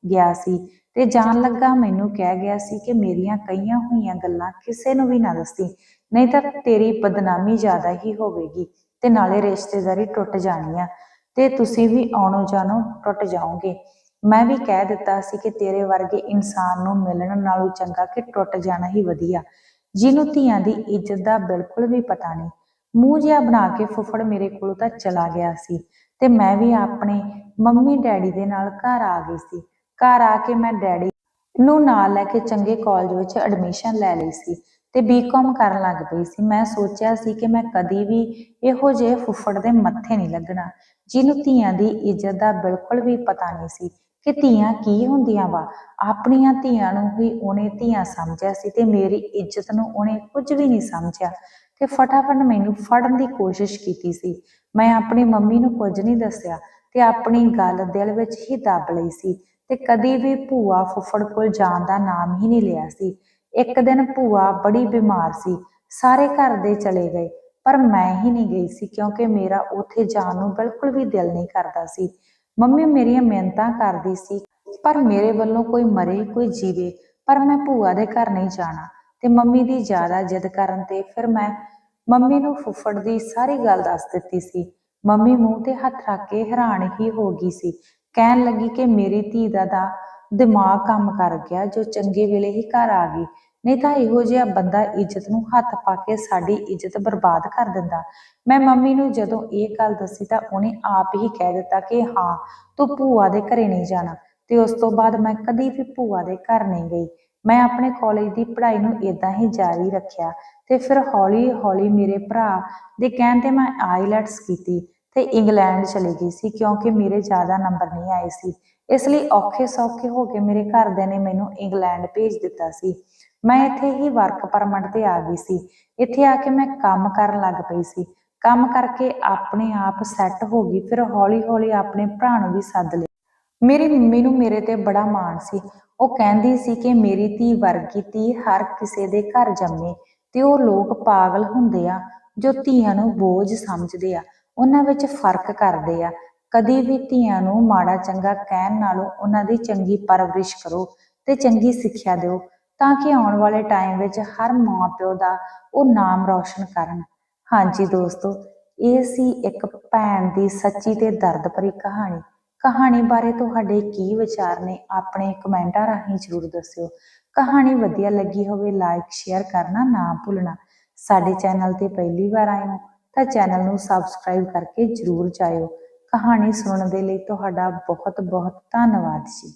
ਗਿਆ ਸੀ ਤੇ ਜਾਣ ਲੱਗਾ ਮੈਨੂੰ ਕਹਿ ਗਿਆ ਸੀ ਕਿ ਮੇਰੀਆਂ ਕਈਆਂ ਹੋਈਆਂ ਗੱਲਾਂ ਕਿਸੇ ਨੂੰ ਵੀ ਨਾ ਦੱਸੀ, ਨਹੀਂ ਤਾਂ ਤੇਰੀ ਬਦਨਾਮੀ ਜ਼ਿਆਦਾ ਹੀ ਹੋਵੇਗੀ ਤੇ ਨਾਲੇ ਰਿਸ਼ਤੇਦਾਰੀ ਟੁੱਟ ਜਾਣੀ ਆ ਤੇ ਤੁਸੀਂ ਵੀ ਆਉਣੋ ਜਾਣੋ, ਟੁੱਟ ਜਾਓਗੇ। ਮੈਂ ਵੀ ਕਹਿ ਦਿੱਤਾ ਸੀ ਕਿ ਤੇਰੇ ਵਰਗੇ ਇਨਸਾਨ ਨੂੰ ਮਿਲਣ ਨਾਲੋਂ ਚੰਗਾ ਕਿ ਟੁੱਟ ਜਾਣਾ ਹੀ ਵਧੀਆ। ਜਿਹਨੂੰ ਧੀਆਂ ਦੀ ਇੱਜ਼ਤ ਦਾ ਬਿਲਕੁਲ ਵੀ ਪਤਾ ਨਹੀਂ। ਮੂੰਹ ਜਿਹਾ ਬਣਾ ਕੇ ਫੁੱਫੜ ਮੇਰੇ ਕੋਲੋਂ ਤਾਂ ਚਲਾ ਗਿਆ ਸੀ ਤੇ ਮੈਂ ਵੀ ਆਪਣੇ ਮੰਮੀ ਡੈਡੀ ਦੇ ਨਾਲ ਘਰ ਆ ਗਈ ਸੀ। ਘਰ ਆ ਕੇ ਮੈਂ ਡੈਡੀ ਨੂੰ ਨਾਲ ਲੈ ਕੇ ਚੰਗੇ ਕਾਲਜ ਵਿੱਚ ਐਡਮਿਸ਼ਨ ਲੈ ਲਈ ਸੀ ਤੇ ਬੀਕਾਮ ਕਰਨ ਲੱਗ ਪਈ ਸੀ। ਮੈਂ ਸੋਚਿਆ ਸੀ ਕਿ ਮੈਂ ਕਦੀ ਵੀ ਇਹੋ ਜਿਹੇ ਫੁੱਫੜ ਦੇ ਮੱਥੇ ਨਹੀਂ ਲੱਗਣਾ, ਜਿਹਨੂੰ ਧੀਆਂ ਦੀ ਇੱਜ਼ਤ ਦਾ ਬਿਲਕੁਲ ਵੀ ਪਤਾ ਨਹੀਂ ਸੀ ਕਿ ਧੀਆਂ ਕੀ ਹੁੰਦੀਆਂ ਵਾ। ਆਪਣੀਆਂ ਧੀਆਂ ਨੂੰ ਹੀ ਉਹਨੇ ਧੀਆਂ ਸਮਝਿਆ ਸੀ ਤੇ ਮੇਰੀ ਇੱਜ਼ਤ ਨੂੰ ਉਹਨੇ ਕੁਝ ਵੀ ਨਹੀਂ ਸਮਝਿਆ। ਤੇ ਫਟਾਫਟ ਮੈਨੂੰ ਫੜਨ ਦੀ ਕੋਸ਼ਿਸ਼ ਕੀਤੀ ਸੀ। ਮੈਂ ਆਪਣੀ ਮੰਮੀ ਨੂੰ ਕੁਝ ਨਹੀਂ ਦੱਸਿਆ ਤੇ ਆਪਣੀ ਗੱਲ ਦਿਲ ਵਿੱਚ ਹੀ ਦੱਬ ਲਈ ਸੀ ਤੇ ਕਦੀ ਵੀ ਭੂਆ ਫੁੱਫੜ ਕੋਲ ਜਾਣ ਦਾ ਨਾਮ ਹੀ ਨਹੀਂ ਲਿਆ ਸੀ। ਇੱਕ ਦਿਨ ਭੂਆ ਬੜੀ ਬਿਮਾਰ ਸੀ, ਸਾਰੇ ਘਰ ਦੇ ਚਲੇ ਗਏ, ਪਰ ਮੈਂ ਹੀ ਨਹੀਂ ਗਈ ਸੀ ਕਿਉਂਕਿ ਮੇਰਾ ਉੱਥੇ ਜਾਣ ਨੂੰ ਬਿਲਕੁਲ ਵੀ ਦਿਲ ਨਹੀਂ ਕਰਦਾ ਸੀ। ਮੰਮੀ ਮੇਰੀਆਂ ਮਿਹਨਤਾਂ ਕਰਦੀ ਸੀ, ਪਰ ਮੇਰੇ ਵੱਲੋਂ ਕੋਈ ਮਰੇ ਕੋਈ ਜੀਵੇ, ਪਰ ਮੈਂ ਭੂਆ ਦੇ ਘਰ ਨਹੀਂ ਜਾਣਾ। ਤੇ ਮੰਮੀ ਦੀ ਜ਼ਿਆਦਾ ਜਿੱਦ ਕਰਨ ਤੇ ਫਿਰ ਮੈਂ ਮੰਮੀ ਨੂੰ ਫੁੱਫੜ ਦੀ ਸਾਰੀ ਗੱਲ ਦੱਸ ਦਿੱਤੀ ਸੀ। ਮੰਮੀ ਮੂੰਹ ਤੇ ਹੱਥ ਰੱਖ ਕੇ ਹੈਰਾਨ ਹੀ ਹੋ ਗਈ ਸੀ। ਕਹਿਣ ਲੱਗੀ ਕਿ ਮੇਰੀ ਧੀ ਦਾ ਦਾ ਦਿਮਾਗ ਕੰਮ ਕਰ ਗਿਆ, ਜੋ ਚੰਗੇ ਵੇਲੇ ਹੀ ਘਰ ਆ ਗਈ। ਨਹੀਂ ਤਾਂ ਇਹੋ ਜਿਹਾ ਬੰਦਾ ਇੱਜ਼ਤ ਨੂੰ ਹੱਥ ਪਾ ਕੇ ਸਾਡੀ ਇੱਜ਼ਤ ਬਰਬਾਦ ਕਰ ਦਿੰਦਾ। ਮੈਂ ਮੰਮੀ ਨੂੰ ਜਦੋਂ ਇਹ ਗੱਲ ਦੱਸੀ ਤਾਂ ਉਹਨੇ ਆਪ ਹੀ ਕਹਿ ਦਿੱਤਾ ਕਿ ਹਾਂ, ਤੂੰ ਭੂਆ ਦੇ ਘਰੇ ਨਹੀਂ ਜਾਣਾ। ਤੇ ਉਸ ਤੋਂ ਬਾਅਦ ਮੈਂ ਕਦੀ ਵੀ ਭੂਆ ਦੇ ਘਰ ਨਹੀਂ ਗਈ। ਮੈਂ ਆਪਣੇ ਕਾਲਜ ਦੀ ਪੜ੍ਹਾਈ ਨੂੰ ਇਦਾਂ ਹੀ ਜਾਰੀ ਰੱਖਿਆ ਤੇ ਫਿਰ ਹੌਲੀ ਹੌਲੀ ਮੇਰੇ ਭਰਾ ਦੇ ਕਹਿਣ ਤੇ ਮੈਂ ਆਈਲੈਟਸ ਕੀਤੀ ਤੇ ਇੰਗਲੈਂਡ ਚਲੀ ਗਈ ਸੀ ਕਿਉਂਕਿ ਮੇਰੇ ਜ਼ਿਆਦਾ ਨੰਬਰ ਨਹੀਂ ਆਏ ਸੀ। ਇਸ ਲਈ ਔਖੇ ਸੌਖੇ ਹੋ ਕੇ ਮੇਰੇ ਘਰਦਿਆਂ ਨੇ ਮੈਨੂੰ ਇੰਗਲੈਂਡ ਭੇਜ ਦਿੱਤਾ ਸੀ। ਮੈਂ ਇੱਥੇ ਹੀ ਵਰਕ ਪਰਮਿਟ ਤੇ ਆ ਗਈ ਸੀ। ਇੱਥੇ ਆ ਕੇ ਮੈਂ ਕੰਮ ਕਰਨ ਲੱਗ ਪਈ ਸੀ। ਕੰਮ ਕਰਕੇ ਆਪਣੇ ਆਪ ਸੈੱਟ ਹੋ ਗਈ, ਫਿਰ ਹੌਲੀ ਹੌਲੀ ਆਪਣੇ ਭਰਾ ਨੂੰ ਵੀ ਸੱਦ ਲਿਆ। ਮੇਰੀ ਮੰਮੀ ਨੂੰ ਮੇਰੇ ਤੇ ਬੜਾ ਮਾਣ ਸੀ। ਉਹ ਕਹਿੰਦੀ ਸੀ ਕਿ ਮੇਰੀ ਧੀ ਵਰਗੀ ਧੀ ਹਰ ਕਿਸੇ ਦੇ ਘਰ ਜੰਮੇ ਤੇ ਉਹ ਲੋਕ ਪਾਗਲ ਹੁੰਦੇ ਆ, ਜੋ ਧੀਆਂ ਨੂੰ ਬੋਝ ਸਮਝਦੇ ਆ। ਉਹਨਾਂ ਵਿੱਚ ਫ਼ਰਕ ਕਰਦੇ ਆ। ਕਦੀ ਵੀ ਧੀਆਂ ਨੂੰ ਮਾੜਾ ਚੰਗਾ ਕਹਿਣ ਨਾਲੋਂ ਉਹਨਾਂ ਦੀ ਚੰਗੀ ਪਰਵਰਿਸ਼ ਕਰੋ ਤੇ ਚੰਗੀ ਸਿੱਖਿਆ ਦਿਓ, ਤਾਂ ਕਿ ਆਉਣ ਵਾਲੇ ਟਾਈਮ ਵਿੱਚ ਹਰ ਮਾਂ ਪਿਓ ਦਾ ਉਹ ਨਾਮ ਰੌਸ਼ਨ ਕਰਨ। ਹਾਂਜੀ ਦੋਸਤੋ, ਇਹ ਸੀ ਇੱਕ ਭੈਣ ਦੀ ਸੱਚੀ ਤੇ ਦਰਦ ਭਰੀ ਕਹਾਣੀ। ਕਹਾਣੀ ਬਾਰੇ ਤੁਹਾਡੇ ਕੀ ਵਿਚਾਰ ਨੇ, ਆਪਣੇ ਕਮੈਂਟਾਂ ਰਾਹੀਂ ਜ਼ਰੂਰ ਦੱਸਿਓ। ਕਹਾਣੀ ਵਧੀਆ ਲੱਗੀ ਹੋਵੇ ਲਾਈਕ ਸ਼ੇਅਰ ਕਰਨਾ ਨਾ ਭੁੱਲਣਾ। ਸਾਡੇ ਚੈਨਲ ਤੇ ਪਹਿਲੀ ਵਾਰ ਆਏ ਹੋ, ਤਾਂ ਚੈਨਲ ਨੂੰ ਸਬਸਕ੍ਰਾਈਬ ਕਰਕੇ ਜ਼ਰੂਰ ਜਾਇਓ। ਕਹਾਣੀ ਸੁਣਨ ਦੇ ਲਈ ਤੁਹਾਡਾ ਬਹੁਤ ਬਹੁਤ ਧੰਨਵਾਦ ਜੀ।